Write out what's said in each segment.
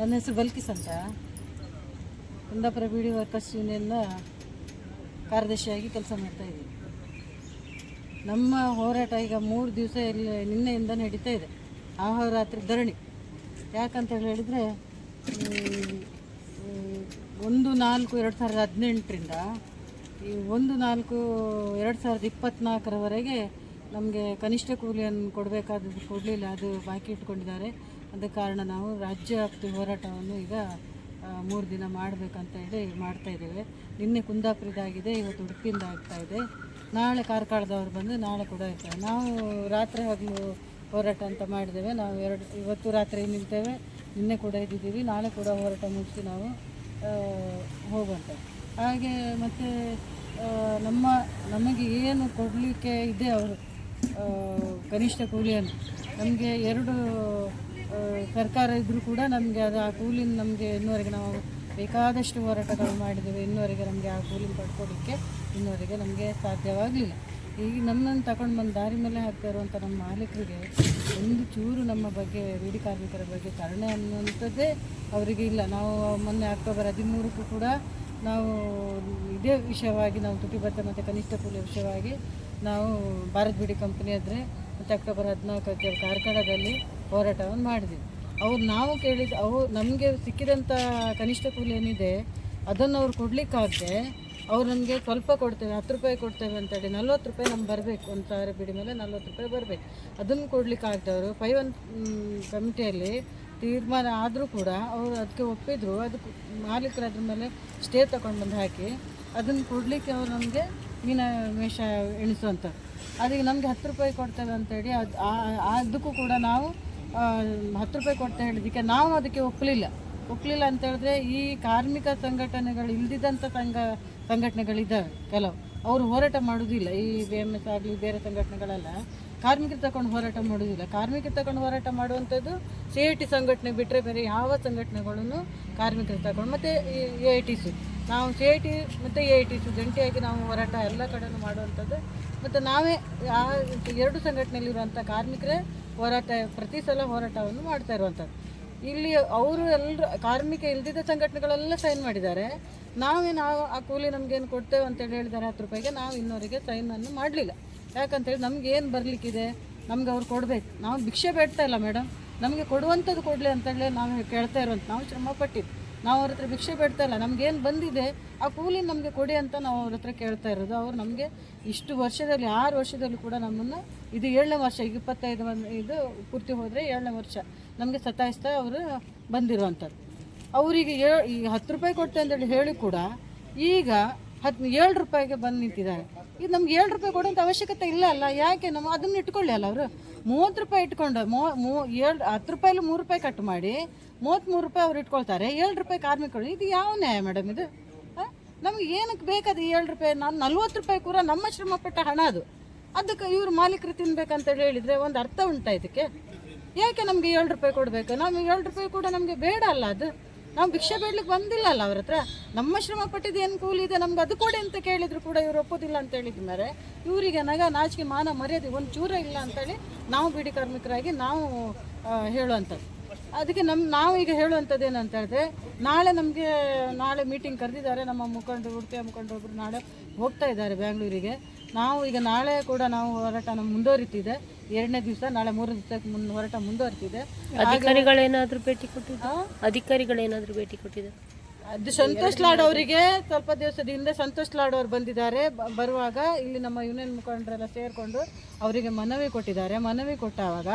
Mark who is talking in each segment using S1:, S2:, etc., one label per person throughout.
S1: ನನ್ನ ಹೆಸರು ಬಲ್ಕಿಸ್ ಅಂತ. ಕುಂದಾಪುರ ಬಿ ಡಿ ವರ್ಕರ್ಸ್ ಯೂನಿಯನ್ನ ಕಾರ್ಯದರ್ಶಿಯಾಗಿ ಕೆಲಸ ಮಾಡ್ತಾ ಇದ್ದೀನಿ ನಮ್ಮ ಹೋರಾಟ ಈಗ ಮೂರು ದಿವಸ ಇಲ್ಲಿ ನಿನ್ನೆಯಿಂದ ನಡೀತಾ ಇದೆ. ಆಹೋರಾತ್ರಿ ಧರಣಿ. ಯಾಕಂತ ಹೇಳಿದರೆ ಒಂದು ನಾಲ್ಕು ಎರಡು ಸಾವಿರದ ಹದಿನೆಂಟರಿಂದ ಈ ಒಂದು ನಾಲ್ಕು ಎರಡು ಸಾವಿರದ ಇಪ್ಪತ್ತ್ನಾಲ್ಕರವರೆಗೆ ನಮಗೆ ಕನಿಷ್ಠ ಕೂಲಿಯನ್ನು ಕೊಡಬೇಕಾದದ್ದು ಕೊಡಲಿಲ್ಲ, ಅದು ಬಾಕಿ ಇಟ್ಕೊಂಡಿದ್ದಾರೆ. ಅದ ಕಾರಣ ನಾವು ರಾಜ್ಯ ವ್ಯಾಪ್ತಿ ಹೋರಾಟವನ್ನು ಈಗ ಮೂರು ದಿನ ಮಾಡಬೇಕಂತ ಹೇಳಿ ಮಾಡ್ತಾ ಇದ್ದೇವೆ. ನಿನ್ನೆ ಕುಂದಾಪುರದಾಗಿದೆ, ಇವತ್ತು ಉಡುಪಿಯಿಂದ ಇದೆ. ನಾಳೆ ಕಾರ್ಕಳದವ್ರು ಬಂದು ನಾಳೆ ಕೂಡ ಇರ್ತಾರೆ. ನಾವು ರಾತ್ರಿ ಹಗಲು ಹೋರಾಟ ಅಂತ ಮಾಡಿದ್ದೇವೆ. ನಾವು ಎರಡು, ಇವತ್ತು ರಾತ್ರಿ ನಿಲ್ತೇವೆ. ನಿನ್ನೆ ಕೂಡ ಇದ್ದಿದ್ದೀವಿ. ನಾಳೆ ಕೂಡ ಹೋರಾಟ ಮುಗಿಸಿ ನಾವು ಹೋಗುವಂಥ ಹಾಗೆ ಮತ್ತು ನಮ್ಮ, ನಮಗೆ ಏನು ಕೊಡಲಿಕ್ಕೆ ಇದೆ ಅವರು ಕನಿಷ್ಠ ಕೂಲಿಯನ್ನು. ನಮಗೆ ಎರಡು ಸರ್ಕಾರ ಇದ್ದರೂ ಕೂಡ ನಮಗೆ ಅದು ಆ ಕೂಲಿನ ನಮಗೆ ಇನ್ನುವರೆಗೆ ನಾವು ಬೇಕಾದಷ್ಟು ಹೋರಾಟಗಳು ಮಾಡಿದ್ದೇವೆ. ಇನ್ನುವರೆಗೆ ನಮಗೆ ಆ ಕೂಲಿನ ಪಡ್ಕೊಡಲಿಕ್ಕೆ ಇನ್ನುವರೆಗೆ ನಮಗೆ ಸಾಧ್ಯವಾಗಲಿಲ್ಲ. ಈಗ ನಮ್ಮನ್ನು ತಗೊಂಡು ಬಂದು ದಾರಿ ಮೇಲೆ ಹಾಕ್ತಾ ಇರುವಂಥ ನಮ್ಮ ಮಾಲೀಕರಿಗೆ ಒಂದು ಚೂರು ನಮ್ಮ ಬಗ್ಗೆ ಬೀಡಿ ಕಾರ್ಮಿಕರ ಬಗ್ಗೆ ಕರುಣೆ ಅನ್ನುವಂಥದ್ದೇ ಅವರಿಗೆ ಇಲ್ಲ. ನಾವು ಮೊನ್ನೆ ಅಕ್ಟೋಬರ್ ಹದಿಮೂರಕ್ಕೂ ಕೂಡ ನಾವು ಇದೇ ವಿಷಯವಾಗಿ ನಾವು ತುಟಿಬತ್ತ ಮತ್ತು ಕನಿಷ್ಠ ಕೂಲಿ ವಿಷಯವಾಗಿ ನಾವು ಭಾರತ್ ಬಿಡಿ ಕಂಪನಿ ಆದರೆ ಮತ್ತು ಅಕ್ಟೋಬರ್ ಹದಿನಾಲ್ಕಕ್ಕೆ ಕಾರ್ಕಳದಲ್ಲಿ ಹೋರಾಟವನ್ನು ಮಾಡಿದ್ವಿ. ಅವ್ರು ನಾವು ಕೇಳಿದ ಅವು ನಮಗೆ ಸಿಕ್ಕಿದಂಥ ಕನಿಷ್ಠ ಕೂಲಿ ಏನಿದೆ, ಅದನ್ನು ಅವ್ರು ಕೊಡಲಿಕ್ಕಾಗದೆ ಅವ್ರು ನಮಗೆ ಸ್ವಲ್ಪ ಕೊಡ್ತೇವೆ, ಹತ್ತು ರೂಪಾಯಿ ಕೊಡ್ತೇವೆ ಅಂತೇಳಿ ನಲ್ವತ್ತು ರೂಪಾಯಿ ನಮ್ಗೆ ಬರಬೇಕು ಒಂದು ಸಾವಿರ ಬಿಡಿ ಮೇಲೆ ನಲ್ವತ್ತು ರೂಪಾಯಿ ಬರಬೇಕು. ಅದನ್ನು ಕೊಡ್ಲಿಕ್ಕೆ ಅವರು ಫೈವ್ ಒನ್ ಕಮಿಟಿಯಲ್ಲಿ ತೀರ್ಮಾನ ಆದರೂ ಕೂಡ ಅವರು ಅದಕ್ಕೆ ಒಪ್ಪಿದ್ರು. ಅದಕ್ಕೆ ಮಾಲೀಕರು ಅದ್ರ ಮೇಲೆ ಸ್ಟೇ ತಗೊಂಡು ಬಂದು ಹಾಕಿ ಅದನ್ನು ಕೊಡಲಿಕ್ಕೆ ಅವ್ರು ನಮಗೆ ಮೀನ, ಮೇಷ ಎಣಿಸುವಂಥ ಅದಕ್ಕೆ ನಮಗೆ ಹತ್ತು ರೂಪಾಯಿ ಕೊಡ್ತೇವೆ ಅಂತೇಳಿ ಅದು ಅದಕ್ಕೂ ಕೂಡ ನಾವು ಹತ್ತು ರೂಪಾಯಿ ಕೊಡ್ತಾ ಹೇಳಿದ್ದಕ್ಕೆ ನಾವು ಅದಕ್ಕೆ ಒಪ್ಪಲಿಲ್ಲ. ಒಪ್ಪಲಿಲ್ಲ ಅಂತ ಹೇಳಿದ್ರೆ ಈ ಕಾರ್ಮಿಕ ಸಂಘಟನೆಗಳು ಇಲ್ದಿದ್ದಂಥ ಸಂಘ, ಸಂಘಟನೆಗಳಿದ್ದಾವೆ. ಕೆಲವು. ಅವರು ಹೋರಾಟ ಮಾಡೋದಿಲ್ಲ ಈ ಬಿ ಎಂ ಎಸ್ ಆಗಲಿ ಬೇರೆ ಸಂಘಟನೆಗಳೆಲ್ಲ. ಕಾರ್ಮಿಕರು ತಗೊಂಡು ಹೋರಾಟ ಮಾಡುವುದಿಲ್ಲ. ಕಾರ್ಮಿಕರು ತಗೊಂಡು ಹೋರಾಟ ಮಾಡುವಂಥದ್ದು ಸಿ ಐ ಟಿ ಸಂಘಟನೆ ಬಿಟ್ಟರೆ ಬೇರೆ ಯಾವ ಸಂಘಟನೆಗಳನ್ನು ಕಾರ್ಮಿಕರು ತಗೊಂಡು ಮತ್ತು ಎ ಐ ಟಿ ಸಿ. ನಾವು ಸಿ ಐ ಟಿ ಮತ್ತು ಎ ಐ ಟಿ ಸಿ ಜಂಟಿಯಾಗಿ ನಾವು ಹೋರಾಟ ಎಲ್ಲ ಕಡೆಯೂ ಮಾಡುವಂಥದ್ದು. ಮತ್ತು ನಾವೇ ಆ ಎರಡು ಸಂಘಟನೆಯಲ್ಲಿರುವಂಥ ಕಾರ್ಮಿಕರೇ ಹೋರಾಟ, ಪ್ರತಿ ಸಲ ಹೋರಾಟವನ್ನು ಮಾಡ್ತಾ ಇರುವಂಥದ್ದು. ಇಲ್ಲಿ ಅವರು ಎಲ್ಲರೂ ಕಾರ್ಮಿಕ ಇಲ್ದಿದ್ದ ಸಂಘಟನೆಗಳೆಲ್ಲ ಸೈನ್ ಮಾಡಿದ್ದಾರೆ. ನಾವೇ ಆ ಕೂಲಿ ನಮಗೇನು ಕೊಡ್ತೇವೆ ಅಂತೇಳಿ ಹೇಳಿದ್ದಾರೆ ಹತ್ತು ರೂಪಾಯಿಗೆ ನಾವು ಇನ್ನೋರಿಗೆ ಸೈನನ್ನು ಮಾಡಲಿಲ್ಲ. ಯಾಕಂತೇಳಿ ನಮ್ಗೆ ಏನು ಬರಲಿಕ್ಕಿದೆ? ನಮ್ಗೆ ಅವ್ರು ಕೊಡಬೇಕು. ನಾವು ಭಿಕ್ಷೆ ಬೇಡ್ತಾ ಇಲ್ಲ ಮೇಡಮ್ ನಮಗೆ ಕೊಡುವಂಥದ್ದು ಕೊಡಲಿ ಅಂತೇಳಿ ನಾವು ಕೇಳ್ತಾ ಇರುವಂಥ ನಾವು ಶ್ರಮ ಪಟ್ಟಿದ್ದು ನಾವು ಅವ್ರ ಹತ್ರ ಭಿಕ್ಷೆ ಬೇಡ್ತಾ ಇಲ್ಲ. ನಮ್ಗೇನು ಬಂದಿದೆ, ಆ ಕೂಲಿ ನಮಗೆ ಕೊಡಿ ಅಂತ ನಾವು ಅವ್ರ ಹತ್ರ ಕೇಳ್ತಾ ಇರೋದು. ಅವ್ರು ನಮಗೆ ಇಷ್ಟು ವರ್ಷದಲ್ಲಿ, ಆರು ವರ್ಷದಲ್ಲಿ ಕೂಡ ನಮ್ಮನ್ನು ಇದು ಏಳನೇ ವರ್ಷ ಈಗ ಇಪ್ಪತ್ತೈದು ಒಂದು ಇದು ಪೂರ್ತಿ ಹೋದರೆ ಏಳನೇ ವರ್ಷ ನಮಗೆ ಸತಾಯಿಸ್ತಾ ಅವರು ಬಂದಿರುವಂಥದ್ದು. ಅವರಿಗೆ ಏ ಈಗ ಹತ್ತು ರೂಪಾಯಿ ಕೊಡ್ತೆ ಅಂತೇಳಿ ಹೇಳಿ ಕೂಡ ಈಗ ಹತ್ತು ಏಳು ರೂಪಾಯಿಗೆ ಬಂದು ನಿಂತಿದ್ದಾರೆ. ಇದು ನಮ್ಗೆ ಏಳು ರೂಪಾಯಿ ಕೊಡುವಂತ ಅವಶ್ಯಕತೆ ಇಲ್ಲ ಅಲ್ಲ, ಯಾಕೆ ನಮ್ಮ ಅದನ್ನ ಇಟ್ಕೊಳ್ಳಿ ಅಲ್ಲ ಅವರು? ಮೂವತ್ತು ರೂಪಾಯಿ ಇಟ್ಕೊಂಡು, ಮೂ ಮೂ, ಏಳು, ಹತ್ತು ರೂಪಾಯಲ್ಲಿ ಮೂರು ರೂಪಾಯಿ ಕಟ್ ಮಾಡಿ, ಮೂವತ್ತ್ಮೂರು ರೂಪಾಯಿ ಅವ್ರು ಇಟ್ಕೊಳ್ತಾರೆ, ಏಳು ರೂಪಾಯಿ ಕಾರ್ಮಿಕರು, ಇದು ಯಾವ ನ್ಯಾಯ ಮೇಡಮ್ ಇದು? ನಮ್ಗೆ ಏನಕ್ಕೆ ಬೇಕಾದ ಏಳು ರೂಪಾಯಿ? ನಾನು ನಲ್ವತ್ತು ರೂಪಾಯಿ ಕೂಡ ನಮ್ಮ ಶ್ರಮಪಟ್ಟ ಹಣ ಅದು. ಅದಕ್ಕೆ ಇವರು ಮಾಲೀಕರು ತಿನ್ಬೇಕಂತೇಳಿ ಹೇಳಿದರೆ ಒಂದು ಅರ್ಥ ಉಂಟಾ ಇದಕ್ಕೆ? ಯಾಕೆ ನಮಗೆ ಏಳು ರೂಪಾಯಿ ಕೊಡಬೇಕು? ನಮಗೆ ಏಳು ರೂಪಾಯಿ ಕೂಡ ನಮಗೆ ಬೇಡ ಅಲ್ಲ ಅದು. ನಾವು ಭಿಕ್ಷೆ ಬೇಡ್ಲಿಕ್ಕೆ ಬಂದಿಲ್ಲ ಅಲ್ಲ ಅವ್ರ ಹತ್ರ. ನಮ್ಮ ಶ್ರಮ ಪಟ್ಟಿದ್ದು ಏನು ಕೂಲಿ ಇದೆ, ನಮ್ಗೆ ಅದು ಕೊಡಿ ಅಂತ ಕೇಳಿದ್ರು ಕೂಡ ಇವ್ರು ಒಪ್ಪೋದಿಲ್ಲ ಅಂತ ಹೇಳಿದ ಮೇಲೆ ಇವರಿಗೆ ನಗ ನಾಚಿಕೆ, ಮಾನ ಮರ್ಯಾದೆ ಒಂದು ಚೂರ ಇಲ್ಲ ಅಂತೇಳಿ ನಾವು ಬಿಡಿ ಕಾರ್ಮಿಕರಾಗಿ ನಾವು ಹೇಳುವಂಥದ್ದು. ಅದಕ್ಕೆ ನಮ್ಮ ನಾವು ಈಗ ಹೇಳುವಂಥದ್ದು ಏನಂತ ಹೇಳಿದ್ರೆ, ನಾಳೆ ನಮಗೆ, ನಾಳೆ ಮೀಟಿಂಗ್ ಕರೆದಿದ್ದಾರೆ ನಮ್ಮ ಮುಖಂಡರು, ಉಡುಪಿಯ ಮುಖಂಡರೊಬ್ಬರು ನಾಳೆ ಹೋಗ್ತಾ ಇದ್ದಾರೆ ಬೆಂಗಳೂರಿಗೆ ನಾವು ಈಗ ನಾಳೆ ಕೂಡ ನಾವು ಹೋರಾಟ ನಮ್ಮ ಮುಂದುವರಿತಿದೆ. ಎರಡನೇ ದಿವಸ ನಾಳೆ ಮೂರು ದಿವಸಕ್ಕೆ ಮುನ್ ಹೋರಾಟ ಮುಂದುವರಿತಿದೆ.
S2: ಅಧಿಕಾರಿಗಳೇನಾದ್ರೂ ಭೇಟಿ ಕೊಟ್ಟಿದ್ದ ಅಧಿಕಾರಿಗಳೇನಾದ್ರೂ ಭೇಟಿ ಕೊಟ್ಟಿದ್ದ
S1: ಅದು ಸಂತೋಷ್ ಲಾಡ್ ಅವರಿಗೆ ಸ್ವಲ್ಪ ದಿವಸದ ಹಿಂದೆ ಸಂತೋಷ್ ಲಾಡ್ ಅವರು ಬಂದಿದ್ದಾರೆ. ಬರುವಾಗ ಇಲ್ಲಿ ನಮ್ಮ ಯೂನಿಯನ್ ಮುಖಂಡರೆಲ್ಲ ಸೇರಿಕೊಂಡು ಅವರಿಗೆ ಮನವಿ ಕೊಟ್ಟಿದ್ದಾರೆ. ಮನವಿ ಕೊಟ್ಟಾಗ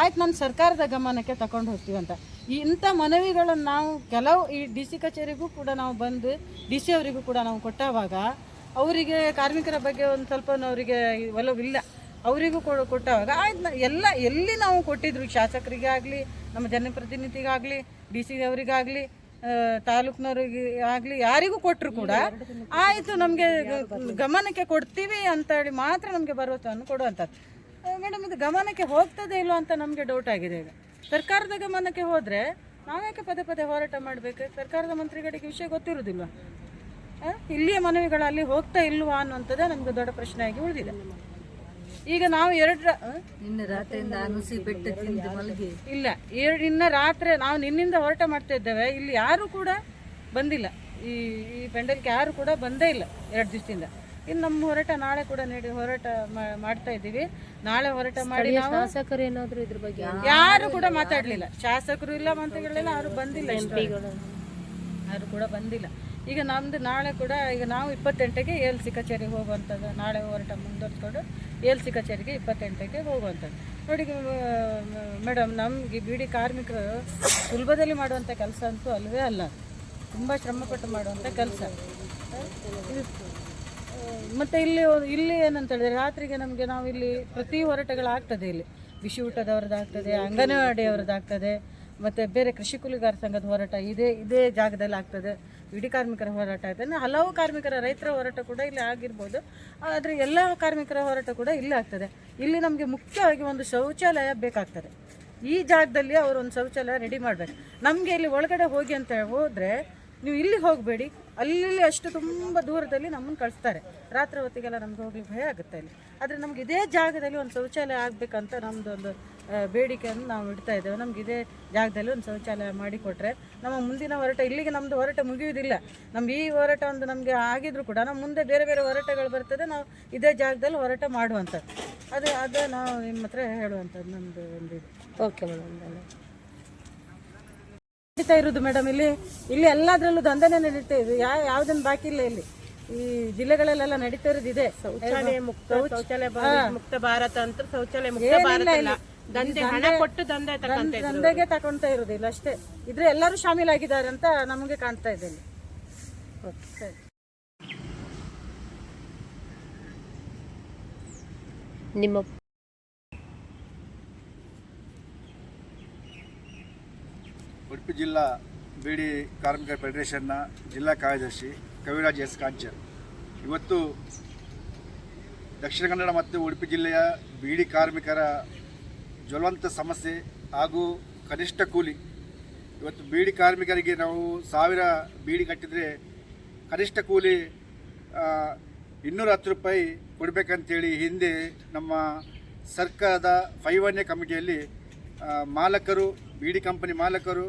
S1: ಆಯ್ತು ನಾನು ಸರ್ಕಾರದ ಗಮನಕ್ಕೆ ತಗೊಂಡು ಹೋಗ್ತೀವಿ ಅಂತ. ಇಂಥ ಮನವಿಗಳನ್ನು ನಾವು ಕೆಲವು ಈ ಡಿ ಸಿ ಕಚೇರಿಗೂ ಕೂಡ ನಾವು ಬಂದು ಡಿ ಸಿ ಅವರಿಗೂ ಕೂಡ ನಾವು ಕೊಟ್ಟಾಗ ಅವರಿಗೆ ಕಾರ್ಮಿಕರ ಬಗ್ಗೆ ಒಂದು ಸ್ವಲ್ಪ ಅವರಿಗೆ ಒಲವಿಲ್ಲ ಅವರಿಗೂ ಕೊಡ ಕೊಟ್ಟಾಗ ಆಯ್ತು ಎಲ್ಲ, ಎಲ್ಲಿ ನಾವು ಕೊಟ್ಟಿದ್ರು ಶಾಸಕರಿಗೆ ಆಗಲಿ ನಮ್ಮ ಜನಪ್ರತಿನಿಧಿಗಾಗಲಿ, ಡಿ ಸಿ ಅವರಿಗಾಗಲಿ ತಾಲೂಕಿನವ್ರಿಗೆ ಆಗಲಿ, ಯಾರಿಗೂ ಕೊಟ್ಟರು ಕೂಡ ಆಯಿತು ನಮಗೆ ಗಮನಕ್ಕೆ ಕೊಡ್ತೀವಿ ಅಂತ ಹೇಳಿ ಮಾತ್ರ ನಮಗೆ ಭರವಸೆಯನ್ನು ಕೊಡುವಂಥದ್ದು. ಮೇಡಮ್, ಇದು ಗಮನಕ್ಕೆ ಹೋಗ್ತದೆ ಇಲ್ಲೋ ಅಂತ ನಮಗೆ ಡೌಟ್ ಆಗಿದೆ ಈಗ. ಸರ್ಕಾರದ ಗಮನಕ್ಕೆ ಹೋದರೆ ನಾವ್ಯಾಕೆ ಪದೇ ಪದೇ ಹೋರಾಟ ಮಾಡಬೇಕು? ಸರ್ಕಾರದ ಮಂತ್ರಿಗಳಿಗೆ ವಿಷಯ ಗೊತ್ತಿರೋದಿಲ್ವ? ಇಲ್ಲಿಯ ಮನವಿಗಳಲ್ಲಿ ಹೋಗ್ತಾ ಇಲ್ವಾ ಅನ್ನುವಂಥದ್ದೇ ನಮ್ಗೆ ದೊಡ್ಡ ಪ್ರಶ್ನೆಯಾಗಿ ಉಳಿದಿದೆ. ಈಗ ನಾವು ಎರಡು
S3: ನಿನ್ನೆ ರಾತ್ರಿಯಿಂದ ಅನುಸಿ ಬೆಟ್ಟ ತಿಂದು ಮಲಗಿ.
S1: ಇಲ್ಲ ಎರಡು ಇನ್ನ ರಾತ್ರಿ ನಾವು ನಿನ್ನಿಂದ ಹೊರಟ ಮಾಡ್ತಾ ಇದ್ದೇವೆ. ಇಲ್ಲಿ ಯಾರು ಕೂಡ ಬಂದಿಲ್ಲ. ಈ ಈ ಪೆಂಡಲ್ಗೆ ಯಾರು ಕೂಡ ಬಂದೇ ಇಲ್ಲ ಎರಡು ದಿವಸದಿಂದ. ಇನ್ನು ನಮ್ಮ ಹೊರಟ ನಾಳೆ ಕೂಡ ನೀಡಿ ಹೋರಾಟ ಮಾಡ್ತಾ ಇದ್ದೀವಿ. ನಾಳೆ ಹೊರಟ ಮಾಡಿ ನಾವು
S2: ಶಾಸಕರು ಏನಾದರೂ ಇದ್ರ ಬಗ್ಗೆ?
S1: ಯಾರು ಕೂಡ ಮಾತಾಡಲಿಲ್ಲ. ಶಾಸಕರು ಇಲ್ಲ ಮಂತ್ರಿಗಳಿಲ್ಲ ಯಾರು ಬಂದಿಲ್ಲ. ಯಾರು ಕೂಡ ಬಂದಿಲ್ಲ. ಈಗ ನಮ್ದು ನಾಳೆ ಕೂಡ, ಈಗ ನಾವು ಇಪ್ಪತ್ತೆಂಟಕ್ಕೆ ಎಲ್ ಸಿ ಕಚೇರಿಗೆ ಹೋಗುವಂಥದ್ದು, ನಾಳೆ ಹೋರಾಟ ಮುಂದುವರ್ಸ್ಕೊಂಡು ಎಲ್ ಸಿ ಕಚೇರಿಗೆ ಇಪ್ಪತ್ತೆಂಟಕ್ಕೆ ಹೋಗುವಂಥದ್ದು. ನೋಡಿ ಮೇಡಮ್, ನಮಗೆ ಬಿಡಿ ಕಾರ್ಮಿಕರು ಸುಲಭದಲ್ಲಿ ಮಾಡುವಂಥ ಕೆಲಸ ಅಂತೂ ಅಲ್ವೇ ಅಲ್ಲ. ತುಂಬ ಶ್ರಮಪಟ್ಟು ಮಾಡುವಂಥ ಕೆಲಸ. ಮತ್ತು ಇಲ್ಲಿ ಇಲ್ಲಿ ಏನಂತ ಹೇಳಿದ್ರೆ, ರಾತ್ರಿಗೆ ನಮಗೆ ನಾವು ಇಲ್ಲಿ ಪ್ರತಿ ಹೋರಾಟಗಳಾಗ್ತದೆ ಇಲ್ಲಿ. ಬಿಸಿ ಊಟದವ್ರದ್ದಾಗ್ತದೆ, ಅಂಗನವಾಡಿಯವ್ರದ್ದಾಗ್ತದೆ. ಮತ್ತು ಬೇರೆ ಕೃಷಿ ಕೂಲಿಗಾರ ಸಂಘದ ಹೋರಾಟ ಇದೇ ಇದೇ ಜಾಗದಲ್ಲಿ ಆಗ್ತದೆ. ಇಡೀ ಕಾರ್ಮಿಕರ ಹೋರಾಟ ಆಗ್ತದೆ ಹಲವು ಕಾರ್ಮಿಕರ ರೈತರ ಹೋರಾಟ ಕೂಡ ಇಲ್ಲಿ ಆಗಿರ್ಬೋದು. ಆದರೆ ಎಲ್ಲ ಕಾರ್ಮಿಕರ ಹೋರಾಟ ಕೂಡ ಇಲ್ಲಿ ಆಗ್ತದೆ. ಇಲ್ಲಿ ನಮಗೆ ಮುಖ್ಯವಾಗಿ ಒಂದು ಶೌಚಾಲಯ ಬೇಕಾಗ್ತದೆ. ಈ ಜಾಗದಲ್ಲಿ ಅವರು ಒಂದು ಶೌಚಾಲಯ ರೆಡಿ ಮಾಡಬೇಕು. ನಮಗೆ ಇಲ್ಲಿ ಒಳಗಡೆ ಹೋಗಿ ಅಂತ ಹೋದರೆ ನೀವು ಇಲ್ಲಿ ಹೋಗಬೇಡಿ. ಅಲ್ಲಿ ಅಷ್ಟು ತುಂಬ ದೂರದಲ್ಲಿ ನಮ್ಮನ್ನು ಕಳಿಸ್ತಾರೆ. ರಾತ್ರಿ ಹೊತ್ತಿಗೆಲ್ಲ ನಮ್ಗೆ ಹೋಗ್ಲಿಕ್ಕೆ ಭಯ ಆಗುತ್ತೆ ಇಲ್ಲಿ ಆದರೆ ನಮ್ಗೆ ಇದೇ ಜಾಗದಲ್ಲಿ ಒಂದು ಶೌಚಾಲಯ ಆಗಬೇಕಂತ ನಮ್ಮದು ಒಂದು ಬೇಡಿಕೆಯನ್ನು ನಾವು ಇಡ್ತಾ ಇದ್ದೇವೆ. ನಮ್ಗೆ ಇದೇ ಜಾಗದಲ್ಲಿ ಒಂದು ಶೌಚಾಲಯ ಮಾಡಿಕೊಟ್ರೆ ನಮ್ಮ ಮುಂದಿನ ಹೊರಟ, ಇಲ್ಲಿಗೆ ನಮ್ಮದು ಹೊರಟ ಮುಗಿಯುವುದಿಲ್ಲ. ನಮ್ಗೆ ಈ ಹೋರಾಟ ಒಂದು ನಮಗೆ ಆಗಿದ್ರು ಕೂಡ ನಮ್ಮ ಮುಂದೆ ಬೇರೆ ಬೇರೆ ಹೋರಾಟಗಳು ಬರ್ತದೆ, ನಾವು ಇದೇ ಜಾಗದಲ್ಲಿ ಹೋರಾಟ ಮಾಡುವಂಥದ್ದು. ಅದು ಅದು ನಾವು ನಿಮ್ಮ ಹತ್ರ ಹೇಳುವಂಥದ್ದು ನಮ್ಮದು ಒಂದು
S2: ಓಕೆ ಮೇಡಮ್
S1: ನಡೀತಾ ಇರೋದು ಮೇಡಮ್ ಇಲ್ಲಿ ಇಲ್ಲಿ ಎಲ್ಲದರಲ್ಲೂ ದಂಧನೆ ನಡೀತಾ ಇದೆ. ಯಾ ಯಾವ್ದನ್ನು ಬಾಕಿ ಇಲ್ಲ ಇಲ್ಲಿ. ಈ ಜಿಲ್ಲೆಗಳಲ್ಲೆಲ್ಲ ನಡೀತಾ ಇರೋದು ಇದೆ.
S4: ಶೌಚಾಲಯ ಮುಕ್ತ ಶೌಚಾಲಯ ಮುಕ್ತ ಭಾರತ ಅಂತ ಶೌಚಾಲಯ ಮುಕ್ತ ಭಾರತ ಇಲ್ಲ. ದಂಧೆ ಹಣ ಕೊಟ್ಟು ದಂಧೆ
S1: ದಂಧೆಗೆ ತಗೊಂತ ಇರೋದಿಲ್ಲ ಅಷ್ಟೇ. ಇದ್ರೆ ಎಲ್ಲರೂ ಶಾಮೀಲಾಗಿದ್ದಾರೆ ಅಂತ ನಮಗೆ ಕಾಣ್ತಾ ಇದೆ ಇಲ್ಲಿ.
S2: ನಿಮ್ಮ
S5: ಉಡುಪಿ ಜಿಲ್ಲಾ ಬೀಡಿ ಕಾರ್ಮಿಕರ ಫೆಡರೇಷನ್ನ ಜಿಲ್ಲಾ ಕಾರ್ಯದರ್ಶಿ ಕವಿರಾಜ್ ಎಸ್ ಕಾಂಚರ್ ಇವತ್ತು ದಕ್ಷಿಣ ಕನ್ನಡ ಮತ್ತು ಉಡುಪಿ ಜಿಲ್ಲೆಯ ಬೀಡಿ ಕಾರ್ಮಿಕರ ಜ್ವಲಂತ ಸಮಸ್ಯೆ ಹಾಗೂ ಕನಿಷ್ಠ ಕೂಲಿ. ಇವತ್ತು ಬೀಡಿ ಕಾರ್ಮಿಕರಿಗೆ ನಾವು ಸಾವಿರ ಬೀಡಿ ಕಟ್ಟಿದರೆ ಕನಿಷ್ಠ ಕೂಲಿ ಇನ್ನೂರ ಹತ್ತು ರೂಪಾಯಿ ಕೊಡಬೇಕಂತೇಳಿ ಹಿಂದೆ ನಮ್ಮ ಸರ್ಕಾರದ ಫೈವನ್ಯ ಕಮಿಟಿಯಲ್ಲಿ ಮಾಲಕರು ಬೀಡಿ ಕಂಪನಿ ಮಾಲಕರು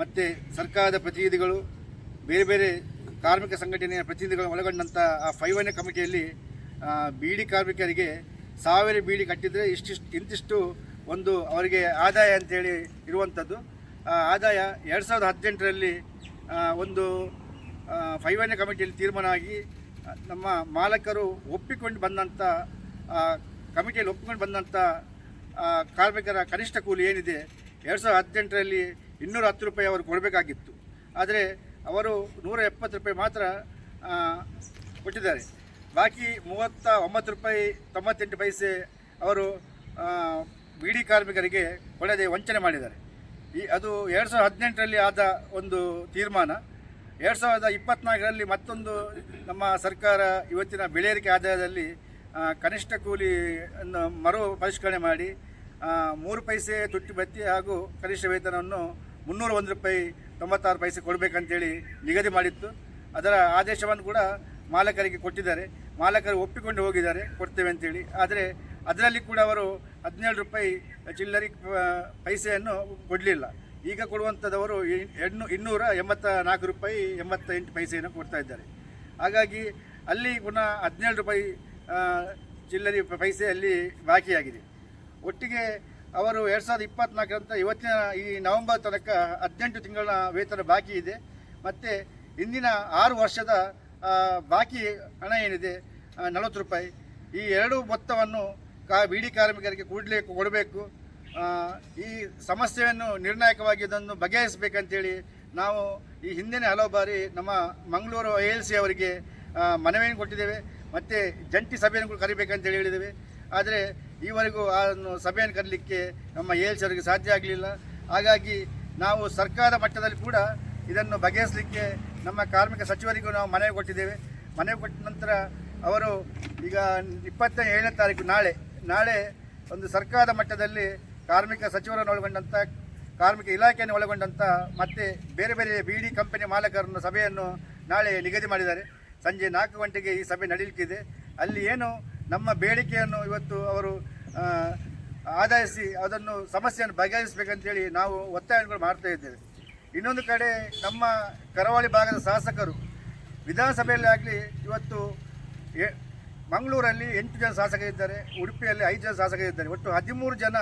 S5: ಮತ್ತು ಸರ್ಕಾರದ ಪ್ರತಿನಿಧಿಗಳು, ಬೇರೆ ಬೇರೆ ಕಾರ್ಮಿಕ ಸಂಘಟನೆಯ ಪ್ರತಿನಿಧಿಗಳು ಒಳಗೊಂಡಂಥ ಆ ಫೈವನ್ಯ ಕಮಿಟಿಯಲ್ಲಿ ಬಿಡಿ ಕಾರ್ಮಿಕರಿಗೆ ಸಾವಿರ ಬೀಡಿ ಕಟ್ಟಿದರೆ ಇಷ್ಟಿಷ್ಟು, ಇಂತಿಷ್ಟು ಒಂದು ಅವರಿಗೆ ಆದಾಯ ಅಂತೇಳಿ ಇರುವಂಥದ್ದು ಆ ಆದಾಯ ಎರಡು ಸಾವಿರದ ಹದಿನೆಂಟರಲ್ಲಿ ಒಂದು ಫೈವ್ ಫೈವನ್ಯ ಕಮಿಟಿಯಲ್ಲಿ ತೀರ್ಮಾನ ಆಗಿ ನಮ್ಮ ಮಾಲಕರು ಒಪ್ಪಿಕೊಂಡು ಬಂದಂಥ ಕಮಿಟಿಯಲ್ಲಿ ಒಪ್ಪಿಕೊಂಡು ಬಂದಂಥ ಕಾರ್ಮಿಕರ ಕನಿಷ್ಠ ಕೂಲಿ ಏನಿದೆ ಎರಡು ಸಾವಿರದ ಹದಿನೆಂಟರಲ್ಲಿ ಇನ್ನೂರ ಹತ್ತು ರೂಪಾಯಿ ಅವರು ಕೊಡಬೇಕಾಗಿತ್ತು. ಆದರೆ ಅವರು ನೂರ ಎಪ್ಪತ್ತು ರೂಪಾಯಿ ಮಾತ್ರ ಕೊಟ್ಟಿದ್ದಾರೆ. ಬಾಕಿ ಮೂವತ್ತ ಒಂಬತ್ತು ರೂಪಾಯಿ ತೊಂಬತ್ತೆಂಟು ಪೈಸೆ ಅವರು ಬಿಡಿ ಕಾರ್ಮಿಕರಿಗೆ ಕೊಡದೆ ವಂಚನೆ ಮಾಡಿದ್ದಾರೆ. ಈ, ಅದು ಎರಡು ಸಾವಿರದ ಹದಿನೆಂಟರಲ್ಲಿ ಆದ ಒಂದು ತೀರ್ಮಾನ. ಎರಡು ಸಾವಿರದ ಇಪ್ಪತ್ನಾಲ್ಕರಲ್ಲಿ ಮತ್ತೊಂದು ನಮ್ಮ ಸರ್ಕಾರ ಇವತ್ತಿನ ಬೆಳೆ ಏರಿಕೆ ಆದಾಯದಲ್ಲಿ ಕನಿಷ್ಠ ಕೂಲಿಯನ್ನು ಮರು ಪರಿಷ್ಕರಣೆ ಮಾಡಿ ಮೂರು ಪೈಸೆ ತುಟ್ಟಿ ಬತ್ತಿ ಹಾಗೂ ಕನಿಷ್ಠ ವೇತನವನ್ನು ಮುನ್ನೂರ ಒಂದು ರೂಪಾಯಿ ತೊಂಬತ್ತಾರು ಪೈಸೆ ಕೊಡಬೇಕಂತೇಳಿ ನಿಗದಿ ಮಾಡಿತ್ತು. ಅದರ ಆದೇಶವನ್ನು ಕೂಡ ಮಾಲಕರಿಗೆ ಕೊಟ್ಟಿದ್ದಾರೆ. ಮಾಲಕರು ಒಪ್ಪಿಕೊಂಡು ಹೋಗಿದ್ದಾರೆ, ಕೊಡ್ತೇವೆ ಅಂತೇಳಿ. ಆದರೆ ಅದರಲ್ಲಿ ಕೂಡ ಅವರು ಹದಿನೇಳು ರೂಪಾಯಿ ಚಿಲ್ಲರಿ ಪೈಸೆಯನ್ನು ಕೊಡಲಿಲ್ಲ. ಈಗ ಕೊಡುವಂಥದ್ದವರು ಎಣ್ಣು ಇನ್ನೂರ ಎಂಬತ್ತ ನಾಲ್ಕು ರೂಪಾಯಿ ಎಂಬತ್ತ ಎಂಟು ಪೈಸೆಯನ್ನು ಕೊಡ್ತಾ ಇದ್ದಾರೆ. ಹಾಗಾಗಿ ಅಲ್ಲಿ ಪುನಃ ಹದಿನೇಳು ರೂಪಾಯಿ ಚಿಲ್ಲರಿ ಪೈಸೆಯಲ್ಲಿ ಬಾಕಿಯಾಗಿದೆ. ಒಟ್ಟಿಗೆ ಅವರು ಎರಡು ಸಾವಿರದ ಇಪ್ಪತ್ನಾಲ್ಕರಂತ ಇವತ್ತಿನ ಈ ನವೆಂಬರ್ ತನಕ ಹದಿನೆಂಟು ತಿಂಗಳ ವೇತನ ಬಾಕಿ ಇದೆ. ಮತ್ತು ಹಿಂದಿನ ಆರು ವರ್ಷದ ಬಾಕಿ ಹಣ ಏನಿದೆ ನಲವತ್ತು ರೂಪಾಯಿ. ಈ ಎರಡು ಮೊತ್ತವನ್ನು ಕಾ, ಬೀಡಿ ಕಾರ್ಮಿಕರಿಗೆ ಕೂಡಲೇ ಕೊಡಬೇಕು. ಈ ಸಮಸ್ಯೆಯನ್ನು ನಿರ್ಣಾಯಕವಾಗಿ ಇದನ್ನು ಬಗೆಹರಿಸಬೇಕಂತೇಳಿ ನಾವು ಈ ಹಿಂದಿನ ಹಲವು ಬಾರಿ ನಮ್ಮ ಮಂಗಳೂರು ಎ ಎಲ್ ಸಿ ಅವರಿಗೆ ಮನವಿಯನ್ನು ಕೊಟ್ಟಿದ್ದೇವೆ. ಮತ್ತು ಜಂಟಿ ಸಭೆಯನ್ನು ಕರಿಬೇಕಂತೇಳಿ ಹೇಳಿದ್ದೇವೆ. ಆದರೆ ಈವರೆಗೂ ಆ ಸಭೆಯನ್ನು ಕರೀಲಿಕ್ಕೆ ನಮ್ಮ ಎಲ್ ಸಾಧ್ಯ ಆಗಲಿಲ್ಲ. ಹಾಗಾಗಿ ನಾವು ಸರ್ಕಾರ ಮಟ್ಟದಲ್ಲಿ ಕೂಡ ಇದನ್ನು ಬಗೆಹರಿಸಲಿಕ್ಕೆ ನಮ್ಮ ಕಾರ್ಮಿಕ ಸಚಿವರಿಗೂ ನಾವು ಮನವಿ ಕೊಟ್ಟಿದ್ದೇವೆ. ಮನವಿ ಕೊಟ್ಟ ನಂತರ ಅವರು ಈಗ ಇಪ್ಪತ್ತ ಏಳನೇ ತಾರೀಕು ನಾಳೆ ನಾಳೆ ಒಂದು ಸರ್ಕಾರದ ಮಟ್ಟದಲ್ಲಿ ಕಾರ್ಮಿಕ ಸಚಿವರನ್ನು ಒಳಗೊಂಡಂಥ ಕಾರ್ಮಿಕ ಇಲಾಖೆಯನ್ನು ಒಳಗೊಂಡಂಥ ಮತ್ತೆ ಬೇರೆ ಬೇರೆ ಬೀಡಿ ಕಂಪನಿ ಮಾಲಕರನ್ನು ಸಭೆಯನ್ನು ನಾಳೆ ನಿಗದಿ ಮಾಡಿದ್ದಾರೆ. ಸಂಜೆ ನಾಲ್ಕು ಗಂಟೆಗೆ ಈ ಸಭೆ ನಡೆಯಲಿಕ್ಕಿದೆ ಅಲ್ಲಿ ಏನು ನಮ್ಮ ಬೇಡಿಕೆಯನ್ನು ಇವತ್ತು ಅವರು ಆಧರಿಸಿ ಅದನ್ನು ಸಮಸ್ಯೆಯನ್ನು ಬಗೆಹರಿಸಬೇಕಂತೇಳಿ ನಾವು ಒತ್ತಾಯಗಳು ಮಾಡ್ತಾ ಇದ್ದೇವೆ. ಇನ್ನೊಂದು ಕಡೆ ನಮ್ಮ ಕರಾವಳಿ ಭಾಗದ ಶಾಸಕರು, ವಿಧಾನಸಭೆಯಲ್ಲಿ ಆಗಲಿ ಇವತ್ತು ಮಂಗಳೂರಲ್ಲಿ ಎಂಟು ಜನ ಶಾಸಕರಿದ್ದಾರೆ ಉಡುಪಿಯಲ್ಲಿ ಐದು ಜನ ಶಾಸಕರಿದ್ದಾರೆ ಒಟ್ಟು ಹದಿಮೂರು ಜನ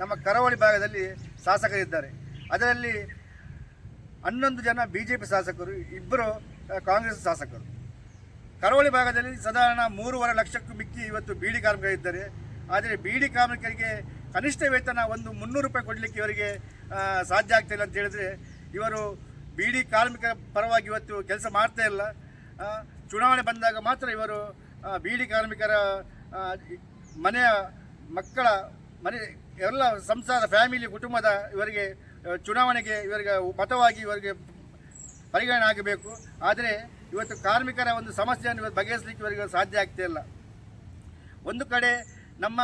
S5: ನಮ್ಮ ಕರಾವಳಿ ಭಾಗದಲ್ಲಿ ಶಾಸಕರಿದ್ದಾರೆ ಅದರಲ್ಲಿ ಹನ್ನೊಂದು ಜನ ಬಿ ಜೆ ಪಿ ಶಾಸಕರು, ಇಬ್ಬರು ಕಾಂಗ್ರೆಸ್ ಶಾಸಕರು. ಕರಾವಳಿ ಭಾಗದಲ್ಲಿ ಸಾಧಾರಣ ಮೂರುವರೆ ಲಕ್ಷಕ್ಕೂ ಮಿಕ್ಕಿ ಇವತ್ತು ಬೀಡಿ ಕಾರ್ಮಿಕರಿದ್ದಾರೆ ಆದರೆ ಬೀಡಿ ಕಾರ್ಮಿಕರಿಗೆ ಕನಿಷ್ಠ ವೇತನ ಒಂದು ಮುನ್ನೂರು ರೂಪಾಯಿ ಕೊಡಲಿಕ್ಕೆ ಇವರಿಗೆ ಸಾಧ್ಯ ಆಗ್ತಿಲ್ಲ ಅಂತ ಹೇಳಿದ್ರೆ ಇವರು ಬೀಡಿ ಕಾರ್ಮಿಕರ ಪರವಾಗಿ ಇವತ್ತು ಕೆಲಸ ಮಾಡ್ತಾ ಇಲ್ಲ. ಚುನಾವಣೆ ಬಂದಾಗ ಮಾತ್ರ ಇವರು ಬೀಡಿ ಕಾರ್ಮಿಕರ ಮನೆಯ ಮಕ್ಕಳ, ಮನೆ, ಎಲ್ಲ ಸಂಸಾರ ಫ್ಯಾಮಿಲಿ ಕುಟುಂಬದ ಇವರಿಗೆ ಚುನಾವಣೆಗೆ ಇವರಿಗೆ ಮತವಾಗಿ ಇವರಿಗೆ ಪರಿಗಣನೆ ಆಗಬೇಕು. ಆದರೆ ಇವತ್ತು ಕಾರ್ಮಿಕರ ಒಂದು ಸಮಸ್ಯೆಯನ್ನು ಇವತ್ತು ಬಗೆಹರಿಸಲಿಕ್ಕೆ ಇವರಿಗೆ ಸಾಧ್ಯ ಆಗ್ತಾ ಇಲ್ಲ. ಒಂದು ಕಡೆ ನಮ್ಮ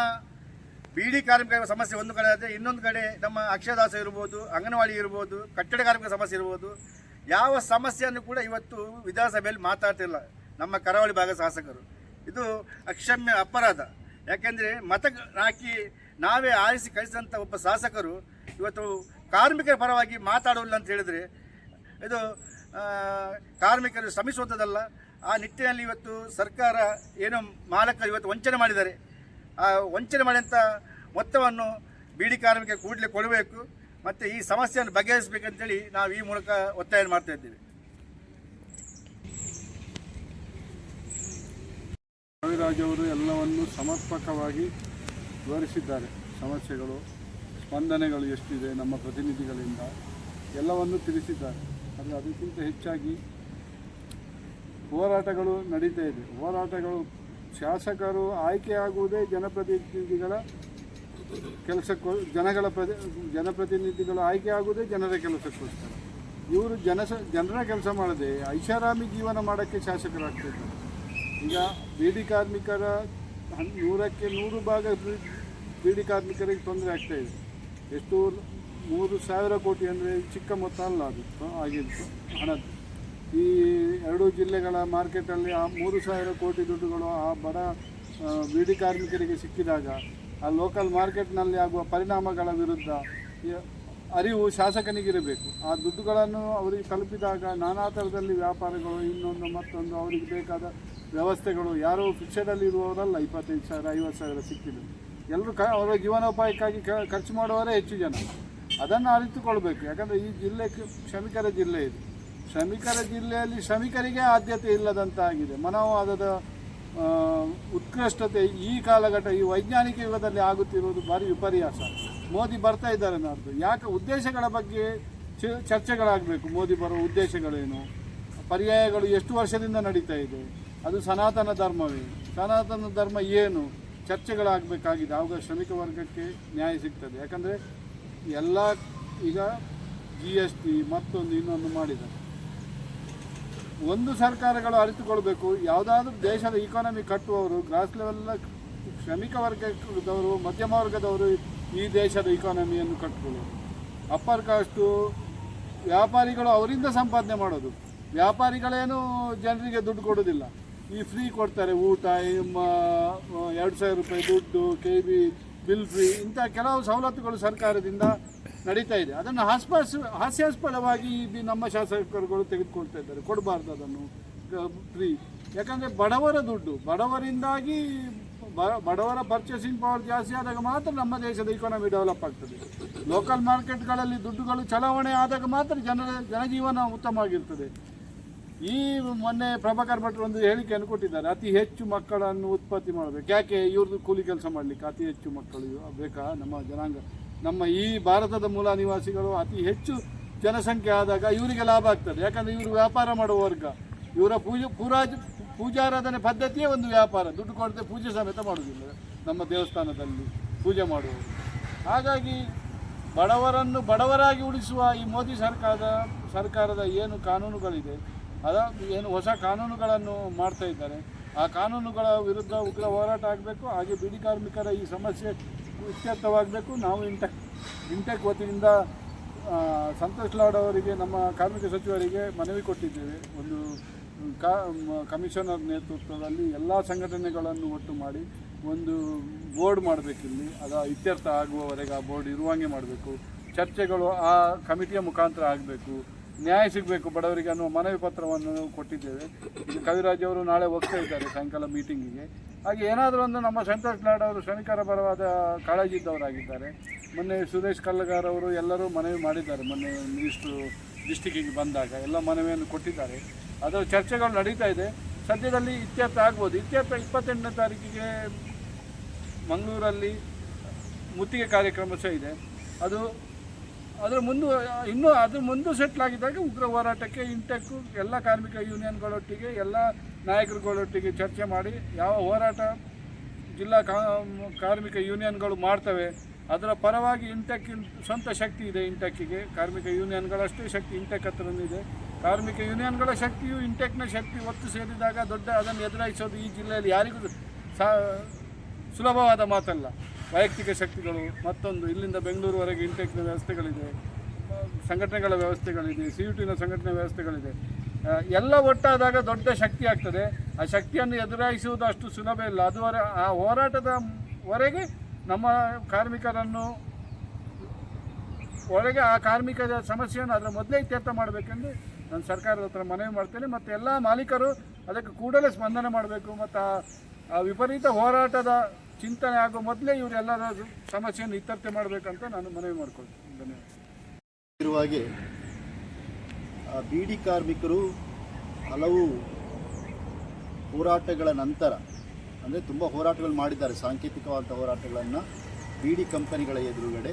S5: ಬೀಡಿ ಕಾರ್ಮಿಕರ ಸಮಸ್ಯೆ ಒಂದು ಕಡೆ ಆದರೆ ಇನ್ನೊಂದು ಕಡೆ ನಮ್ಮ ಅಕ್ಷರದಾಸ ಇರ್ಬೋದು, ಅಂಗನವಾಡಿ ಇರ್ಬೋದು, ಕಟ್ಟಡ ಕಾರ್ಮಿಕರ ಸಮಸ್ಯೆ ಇರ್ಬೋದು. ಯಾವ ಸಮಸ್ಯೆಯನ್ನು ಕೂಡ ಇವತ್ತು ವಿಧಾನಸಭೆಯಲ್ಲಿ ಮಾತಾಡ್ತಿಲ್ಲ ನಮ್ಮ ಕರಾವಳಿ ಭಾಗದ ಶಾಸಕರು. ಇದು ಅಕ್ಷಮ್ಯ ಅಪರಾಧ. ಯಾಕೆಂದರೆ ಮತ ಹಾಕಿ ನಾವೇ ಆರಿಸಿ ಕಳಿಸಿದಂಥ ಒಬ್ಬ ಶಾಸಕರು ಇವತ್ತು ಕಾರ್ಮಿಕರ ಪರವಾಗಿ ಮಾತಾಡೋಲ್ಲ ಅಂತ ಹೇಳಿದರೆ ಇದು ಕಾರ್ಮಿಕರು ಶ್ರಮಿಸುವಂಥದ್ದಲ್ಲ. ಆ ನಿಟ್ಟಿನಲ್ಲಿ ಇವತ್ತು ಸರ್ಕಾರ ಏನೋ ಮಾಲಕರು ಇವತ್ತು ವಂಚನೆ ಮಾಡಿದ್ದಾರೆ. ಆ ವಂಚನೆ ಮಾಡಿದಂಥ ಮೊತ್ತವನ್ನು ಬೀಡಿ ಕಾರ್ಮಿಕರು ಕೂಡಲೇ ಕೊಡಬೇಕು. ಮತ್ತು ಈ ಸಮಸ್ಯೆಯನ್ನು ಬಗೆಹರಿಸಬೇಕಂತೇಳಿ ನಾವು ಈ ಮೂಲಕ ಒತ್ತಾಯ ಮಾಡ್ತಾ ಇದ್ದೇವೆ.
S6: ರವಿರಾಜ್ ಅವರು ಎಲ್ಲವನ್ನು ಸಮರ್ಪಕವಾಗಿ ವಿವರಿಸಿದ್ದಾರೆ. ಸಮಸ್ಯೆಗಳು, ಸ್ಪಂದನೆಗಳು ಎಷ್ಟಿದೆ ನಮ್ಮ ಪ್ರತಿನಿಧಿಗಳಿಂದ ಎಲ್ಲವನ್ನು ತಿಳಿಸಿದ್ದಾರೆ. ಆದರೆ ಅದಕ್ಕಿಂತ ಹೆಚ್ಚಾಗಿ ಹೋರಾಟಗಳು ನಡೀತಾ ಇದೆ. ಹೋರಾಟಗಳು ಶಾಸಕರು ಆಯ್ಕೆಯಾಗುವುದೇ ಜನಪ್ರತಿನಿಧಿಗಳ ಕೆಲಸಕ್ಕೋ, ಜನಗಳ ಪ್ರತಿ, ಜನಪ್ರತಿನಿಧಿಗಳು ಆಯ್ಕೆ ಆಗುವುದೇ ಜನರ ಕೆಲಸಕ್ಕೋಸ್ಕರ. ಇವರು ಜನಸ ಜನರ ಕೆಲಸ ಮಾಡದೆ ಐಷಾರಾಮಿ ಜೀವನ ಮಾಡೋಕ್ಕೆ ಶಾಸಕರಾಗ್ತಿದ್ದಾರೆ. ಈಗ ಬೀಡಿ ಕಾರ್ಮಿಕರ ನೂರಕ್ಕೆ ನೂರು ಭಾಗ ಬೀಡಿ ಕಾರ್ಮಿಕರಿಗೆ ತೊಂದರೆ ಆಗ್ತಾ ಇದೆ. ಎಷ್ಟು ಮೂರು ಸಾವಿರ ಕೋಟಿ ಅಂದರೆ ಚಿಕ್ಕ ಮೊತ್ತ ಅಲ್ಲ ಅದು ಆಗಿತ್ತು. ಹಣದ್ದು. ಈ ಎರಡು ಜಿಲ್ಲೆಗಳ ಮಾರ್ಕೆಟಲ್ಲಿ ಆ ಮೂರು ಸಾವಿರ ಕೋಟಿ ದುಡ್ಡುಗಳು ಆ ಬಡ ಬೀಡಿ ಕಾರ್ಮಿಕರಿಗೆ ಸಿಕ್ಕಿದಾಗ ಆ ಲೋಕಲ್ ಮಾರ್ಕೆಟ್ನಲ್ಲಿ ಆಗುವ ಪರಿಣಾಮಗಳ ವಿರುದ್ಧ ಅರಿವು ಶಾಸಕನಿಗಿರಬೇಕು. ಆ ದುಡ್ಡುಗಳನ್ನು ಅವರಿಗೆ ತಲುಪಿದಾಗ ನಾನಾ ಥರದಲ್ಲಿ ವ್ಯಾಪಾರಗಳು, ಇನ್ನೊಂದು ಮತ್ತೊಂದು ಅವರಿಗೆ ಬೇಕಾದ ವ್ಯವಸ್ಥೆಗಳು, ಯಾರೋ ಫಿಕ್ಸಡಲ್ಲಿ ಇರುವವರಲ್ಲ ಇಪ್ಪತ್ತೈದು ಸಾವಿರ, ಐವತ್ತು ಸಾವಿರ ಸಿಕ್ಕಿದೆ ಎಲ್ಲರೂ ಕ, ಅವರ ಜೀವನೋಪಾಯಕ್ಕಾಗಿ ಖರ್ಚು ಮಾಡುವವರೇ ಹೆಚ್ಚು ಜನ. ಅದನ್ನು ಅರಿತುಕೊಳ್ಬೇಕು. ಯಾಕಂದರೆ ಈ ಜಿಲ್ಲೆ ಶ್ರಮಿಕರ ಜಿಲ್ಲೆ ಇದು. ಶ್ರಮಿಕರ ಜಿಲ್ಲೆಯಲ್ಲಿ ಶ್ರಮಿಕರಿಗೆ ಆದ್ಯತೆ ಇಲ್ಲದಂತಾಗಿದೆ ಮನೋವಾದದ ಉತ್ಕೃಷ್ಟತೆ ಈ ಕಾಲಘಟ್ಟ, ಈ ವೈಜ್ಞಾನಿಕ ಯುಗದಲ್ಲಿ ಆಗುತ್ತಿರುವುದು ಭಾರಿ ವಿಪರ್ಯಾಸ. ಮೋದಿ ಬರ್ತಾ ಇದ್ದಾರೆ ನಾಡ್ದು ಯಾಕೆ? ಉದ್ದೇಶಗಳ ಬಗ್ಗೆ ಚರ್ಚೆಗಳಾಗಬೇಕು. ಮೋದಿ ಬರೋ ಉದ್ದೇಶಗಳೇನು? ಪರ್ಯಾಯಗಳು ಎಷ್ಟು ವರ್ಷದಿಂದ ನಡೀತಾ ಇದೆ? ಅದು ಸನಾತನ ಧರ್ಮವೇ. ಸನಾತನ ಧರ್ಮ ಏನು? ಚರ್ಚೆಗಳಾಗಬೇಕಾಗಿದೆ. ಆವಾಗ ಶ್ರಮಿಕ ವರ್ಗಕ್ಕೆ ನ್ಯಾಯ ಸಿಗ್ತದೆ. ಯಾಕಂದರೆ ಎಲ್ಲ ಈಗ ಜಿ ಎಸ್ ಟಿ ಮತ್ತೊಂದು ಇನ್ನೊಂದು ಮಾಡಿದ್ದಾರೆ. ಒಂದು ಸರ್ಕಾರಗಳು ಅರಿತುಕೊಳ್ಬೇಕು, ಯಾವುದಾದ್ರೂ ದೇಶದ ಇಕಾನಮಿ ಕಟ್ಟುವವರು ಗ್ರಾಸ್ ಲೆವೆಲ್ನ ಶ್ರಮಿಕ ವರ್ಗದವರು, ಮಧ್ಯಮ ವರ್ಗದವರು ಈ ದೇಶದ ಇಕಾನಮಿಯನ್ನು ಕಟ್ಕೊಳ್ಳೋದು. ಅಪ್ಪರ್ ಕಾಸ್ಟು ವ್ಯಾಪಾರಿಗಳು ಅವರಿಂದ ಸಂಪಾದನೆ ಮಾಡೋದು. ವ್ಯಾಪಾರಿಗಳೇನು ಜನರಿಗೆ ದುಡ್ಡು ಕೊಡೋದಿಲ್ಲ. ಈ ಫ್ರೀ ಕೊಡ್ತಾರೆ ಊಟ ಎರಡು ಸಾವಿರ ರೂಪಾಯಿ ದುಡ್ಡು, ಕೆ ಬಿ ಬಿಲ್ ಫ್ರೀ ಇಂಥ ಕೆಲವು ಸವಲತ್ತುಗಳು ಸರ್ಕಾರದಿಂದ ನಡೀತಾ ಇದೆ. ಅದನ್ನು ಹಾಸ್ಪಾಸ್ ಹಾಸ್ಯಾಸ್ಪದವಾಗಿ ನಮ್ಮ ಶಾಸಕರುಗಳು ತೆಗೆದುಕೊಳ್ತಾ ಇದ್ದಾರೆ. ಕೊಡಬಾರ್ದು ಅದನ್ನು ಫ್ರೀ. ಯಾಕಂದರೆ ಬಡವರ ದುಡ್ಡು, ಬಡವರಿಂದಾಗಿ ಬಡವರ ಪರ್ಚೇಸಿಂಗ್ ಪವರ್ ಜಾಸ್ತಿ ಆದಾಗ ಮಾತ್ರ ನಮ್ಮ ದೇಶದ ಇಕಾನಮಿ ಡೆವಲಪ್ ಆಗ್ತದೆ. ಲೋಕಲ್ ಮಾರ್ಕೆಟ್ಗಳಲ್ಲಿ ದುಡ್ಡುಗಳು ಚಲಾವಣೆ ಆದಾಗ ಮಾತ್ರ ಜನರ ಜನಜೀವನ ಉತ್ತಮವಾಗಿರ್ತದೆ. ಈ ಮೊನ್ನೆ ಪ್ರಭಾಕರ್ ಭಟ್ರು ಒಂದು ಹೇಳಿಕೆಯನ್ನು ಕೊಟ್ಟಿದ್ದಾರೆ, ಅತಿ ಹೆಚ್ಚು ಮಕ್ಕಳನ್ನು ಉತ್ಪತ್ತಿ ಮಾಡಬೇಕು. ಯಾಕೆ ಇವ್ರದ್ದು ಕೂಲಿ ಕೆಲಸ ಮಾಡಲಿಕ್ಕೆ ಅತಿ ಹೆಚ್ಚು ಮಕ್ಕಳು ಬೇಕಾ? ನಮ್ಮ ಜನಾಂಗ, ನಮ್ಮ ಈ ಭಾರತದ ಮೂಲ ನಿವಾಸಿಗಳು ಅತಿ ಹೆಚ್ಚು ಜನಸಂಖ್ಯೆ ಆದಾಗ ಇವರಿಗೆ ಲಾಭ ಆಗ್ತದೆ. ಯಾಕಂದರೆ ಇವರು ವ್ಯಾಪಾರ ಮಾಡುವ ವರ್ಗ. ಇವರ ಪೂಜೆ ಪೂರಾಜ್ ಪೂಜಾರಾಧನೆ ಪದ್ಧತಿಯೇ ಒಂದು ವ್ಯಾಪಾರ. ದುಡ್ಡು ಕೊಡದೆ ಪೂಜೆ ಸಮೇತ ಮಾಡುವುದಿಲ್ಲ ನಮ್ಮ ದೇವಸ್ಥಾನದಲ್ಲಿ ಪೂಜೆ ಮಾಡುವವರು. ಹಾಗಾಗಿ ಬಡವರನ್ನು ಬಡವರಾಗಿ ಉಳಿಸುವ ಈ ಮೋದಿ ಸರ್ಕಾರದ ಸರ್ಕಾರದ ಏನು ಕಾನೂನುಗಳಿದೆ ಅದ ಏನು ಹೊಸ ಕಾನೂನುಗಳನ್ನು ಮಾಡ್ತಾ ಇದ್ದಾರೆ. ಆ ಕಾನೂನುಗಳ ವಿರುದ್ಧ ಉಗ್ರ ಹೋರಾಟ ಆಗಬೇಕು, ಹಾಗೆ ಬಿಡಿ ಕಾರ್ಮಿಕರ ಈ ಸಮಸ್ಯೆ ಇತ್ಯರ್ಥವಾಗಬೇಕು. ನಾವು ಇಂಟೆಕ್ ಇಂಟೆಕ್ ವತಿಯಿಂದ ಸಂತೋಷ್ ಲಾಡ್ ಅವರಿಗೆ, ನಮ್ಮ ಕಾರ್ಮಿಕ ಸಚಿವರಿಗೆ ಮನವಿ ಕೊಟ್ಟಿದ್ದೇವೆ. ಒಂದು ಕಾ ಕಮಿಷನರ್ ನೇತೃತ್ವದಲ್ಲಿ ಎಲ್ಲ ಸಂಘಟನೆಗಳನ್ನು ಒಟ್ಟು ಮಾಡಿ ಒಂದು ಬೋರ್ಡ್ ಮಾಡಬೇಕಿಲ್ಲಿ ಅದು ಇತ್ಯರ್ಥ ಆಗುವವರೆಗೆ ಆ ಬೋರ್ಡ್ ಇರುವಂಗೆ ಮಾಡಬೇಕು. ಚರ್ಚೆಗಳು ಆ ಕಮಿಟಿಯ ಮುಖಾಂತರ ಆಗಬೇಕು. ನ್ಯಾಯ ಸಿಗಬೇಕು, ಬಡವರಿಗೆ ಅನ್ನುವ ಮನವಿ ಪತ್ರವನ್ನು ಕೊಟ್ಟಿದ್ದೇವೆ. ಕವಿರಾಜ್ ಅವರು ನಾಳೆ ಹೋಗ್ತಾ ಇದ್ದಾರೆ ಸಾಯಂಕಾಲ ಮೀಟಿಂಗಿಗೆ ಹಾಗೆ ಏನಾದರೂ ಒಂದು ನಮ್ಮ ಸಂತೋಷ್ ನಾಡ್ ಅವರು ಶ್ರಮಿಕರ ಪರವಾದ ಕಾಳಜಿ ಇದ್ದವರಾಗಿದ್ದಾರೆ. ಮೊನ್ನೆ ಸುರೇಶ್ ಕಲ್ಲಗಾರ್ ಅವರು ಎಲ್ಲರೂ ಮನವಿ ಮಾಡಿದ್ದಾರೆ, ಮೊನ್ನೆ ಇಷ್ಟು ಡಿಸ್ಟಿಕ್ಕಿಗೆ ಬಂದಾಗ ಎಲ್ಲ ಮನವಿಯನ್ನು ಕೊಟ್ಟಿದ್ದಾರೆ. ಅದರ ಚರ್ಚೆಗಳು ನಡೀತಾ ಇದೆ. ಸದ್ಯದಲ್ಲಿ ಇತ್ಯರ್ಥ ಆಗ್ಬೋದು. ಇತ್ಯರ್ಥ ಇಪ್ಪತ್ತೆಂಟನೇ ತಾರೀಕಿಗೆ ಮಂಗಳೂರಲ್ಲಿ ಮುತ್ತಿಗೆ ಕಾರ್ಯಕ್ರಮ ಸಹ ಇದೆ. ಅದು ಅದರ ಮುಂದೆ, ಇನ್ನೂ ಅದ್ರ ಮುಂದೆ ಸೆಟ್ಲ್ ಆಗಿದ್ದಾಗ ಉಗ್ರ ಹೋರಾಟಕ್ಕೆ ಇಂಟೆಕ್ಕು ಎಲ್ಲ ಕಾರ್ಮಿಕ ಯೂನಿಯನ್ಗಳೊಟ್ಟಿಗೆ ಎಲ್ಲ ನಾಯಕರುಗಳೊಟ್ಟಿಗೆ ಚರ್ಚೆ ಮಾಡಿ ಯಾವ ಹೋರಾಟ ಜಿಲ್ಲಾ ಕಾರ್ಮಿಕ ಯೂನಿಯನ್ಗಳು ಮಾಡ್ತವೆ, ಅದರ ಪರವಾಗಿ ಇಂಟೆಕ್ ಸ್ವಂತ ಶಕ್ತಿ ಇದೆ ಇಂಟೆಕ್ಕಿಗೆ ಕಾರ್ಮಿಕ ಯೂನಿಯನ್ಗಳಷ್ಟೇ ಶಕ್ತಿ ಇಂಟೆಕ್ ಹತ್ರನಿದೆ ಕಾರ್ಮಿಕ ಯೂನಿಯನ್ಗಳ ಶಕ್ತಿಯು ಇಂಟೆಕ್ನ ಶಕ್ತಿ ಒತ್ತು ಸೇರಿದಾಗ ದೊಡ್ಡ ಅದನ್ನು ಎದುರಾಯಿಸೋದು ಈ ಜಿಲ್ಲೆಯಲ್ಲಿ ಯಾರಿಗೂ ಸಾ, ಸುಲಭವಾದ ಮಾತಲ್ಲ. ವೈಯಕ್ತಿಕ ಶಕ್ತಿಗಳು, ಮತ್ತೊಂದು ಇಲ್ಲಿಂದ ಬೆಂಗಳೂರುವರೆಗೆ ಇಂಟೆಕ್ನ ವ್ಯವಸ್ಥೆಗಳಿದೆ, ಸಂಘಟನೆಗಳ ವ್ಯವಸ್ಥೆಗಳಿದೆ ಸಿ ಯು ಟಿನ ಸಂಘಟನೆ ವ್ಯವಸ್ಥೆಗಳಿದೆ. ಎಲ್ಲ ಒಟ್ಟಾದಾಗ ದೊಡ್ಡ ಶಕ್ತಿ ಆಗ್ತದೆ. ಆ ಶಕ್ತಿಯನ್ನು ಎದುರಾಯಿಸುವುದು ಅಷ್ಟು ಸುಲಭ ಇಲ್ಲ. ಅದುವರೆ, ಆ ಹೋರಾಟದ ವರೆಗೆ ನಮ್ಮ ಕಾರ್ಮಿಕರನ್ನು ಒಳಗೆ ಆ ಕಾರ್ಮಿಕರ ಸಮಸ್ಯೆಯನ್ನು ಅದರ ಮೊದಲೇ ಇತ್ಯರ್ಥ ಮಾಡಬೇಕೆಂದು ನಾನು ಸರ್ಕಾರದ ಹತ್ರ ಮನವಿ ಮಾಡ್ತೇನೆ. ಮತ್ತು ಎಲ್ಲ ಮಾಲೀಕರು ಅದಕ್ಕೆ ಕೂಡಲೇ ಸ್ಪಂದನೆ ಮಾಡಬೇಕು. ಮತ್ತು ಆ- ಆ ವಿಪರೀತ ಹೋರಾಟದ ಚಿಂತನೆ ಆಗೋ ಮೊದಲೇ ಇವರೆಲ್ಲರ ಸಮಸ್ಯೆಯನ್ನು ಇತ್ಯರ್ಥ ಮಾಡಬೇಕಂತ ನಾನು ಮನವಿ ಮಾಡ್ಕೊಳ್ತೀನಿ. ಧನ್ಯವಾದ
S7: ಬೀಡಿ ಕಾರ್ಮಿಕರು ಹಲವು ಹೋರಾಟಗಳ ನಂತರ, ಅಂದರೆ ತುಂಬ ಹೋರಾಟಗಳು ಮಾಡಿದ್ದಾರೆ ಸಾಂಕೇತಿಕವಾದ ಹೋರಾಟಗಳನ್ನು ಬೀಡಿ ಕಂಪನಿಗಳ ಎದುರುಗಡೆ.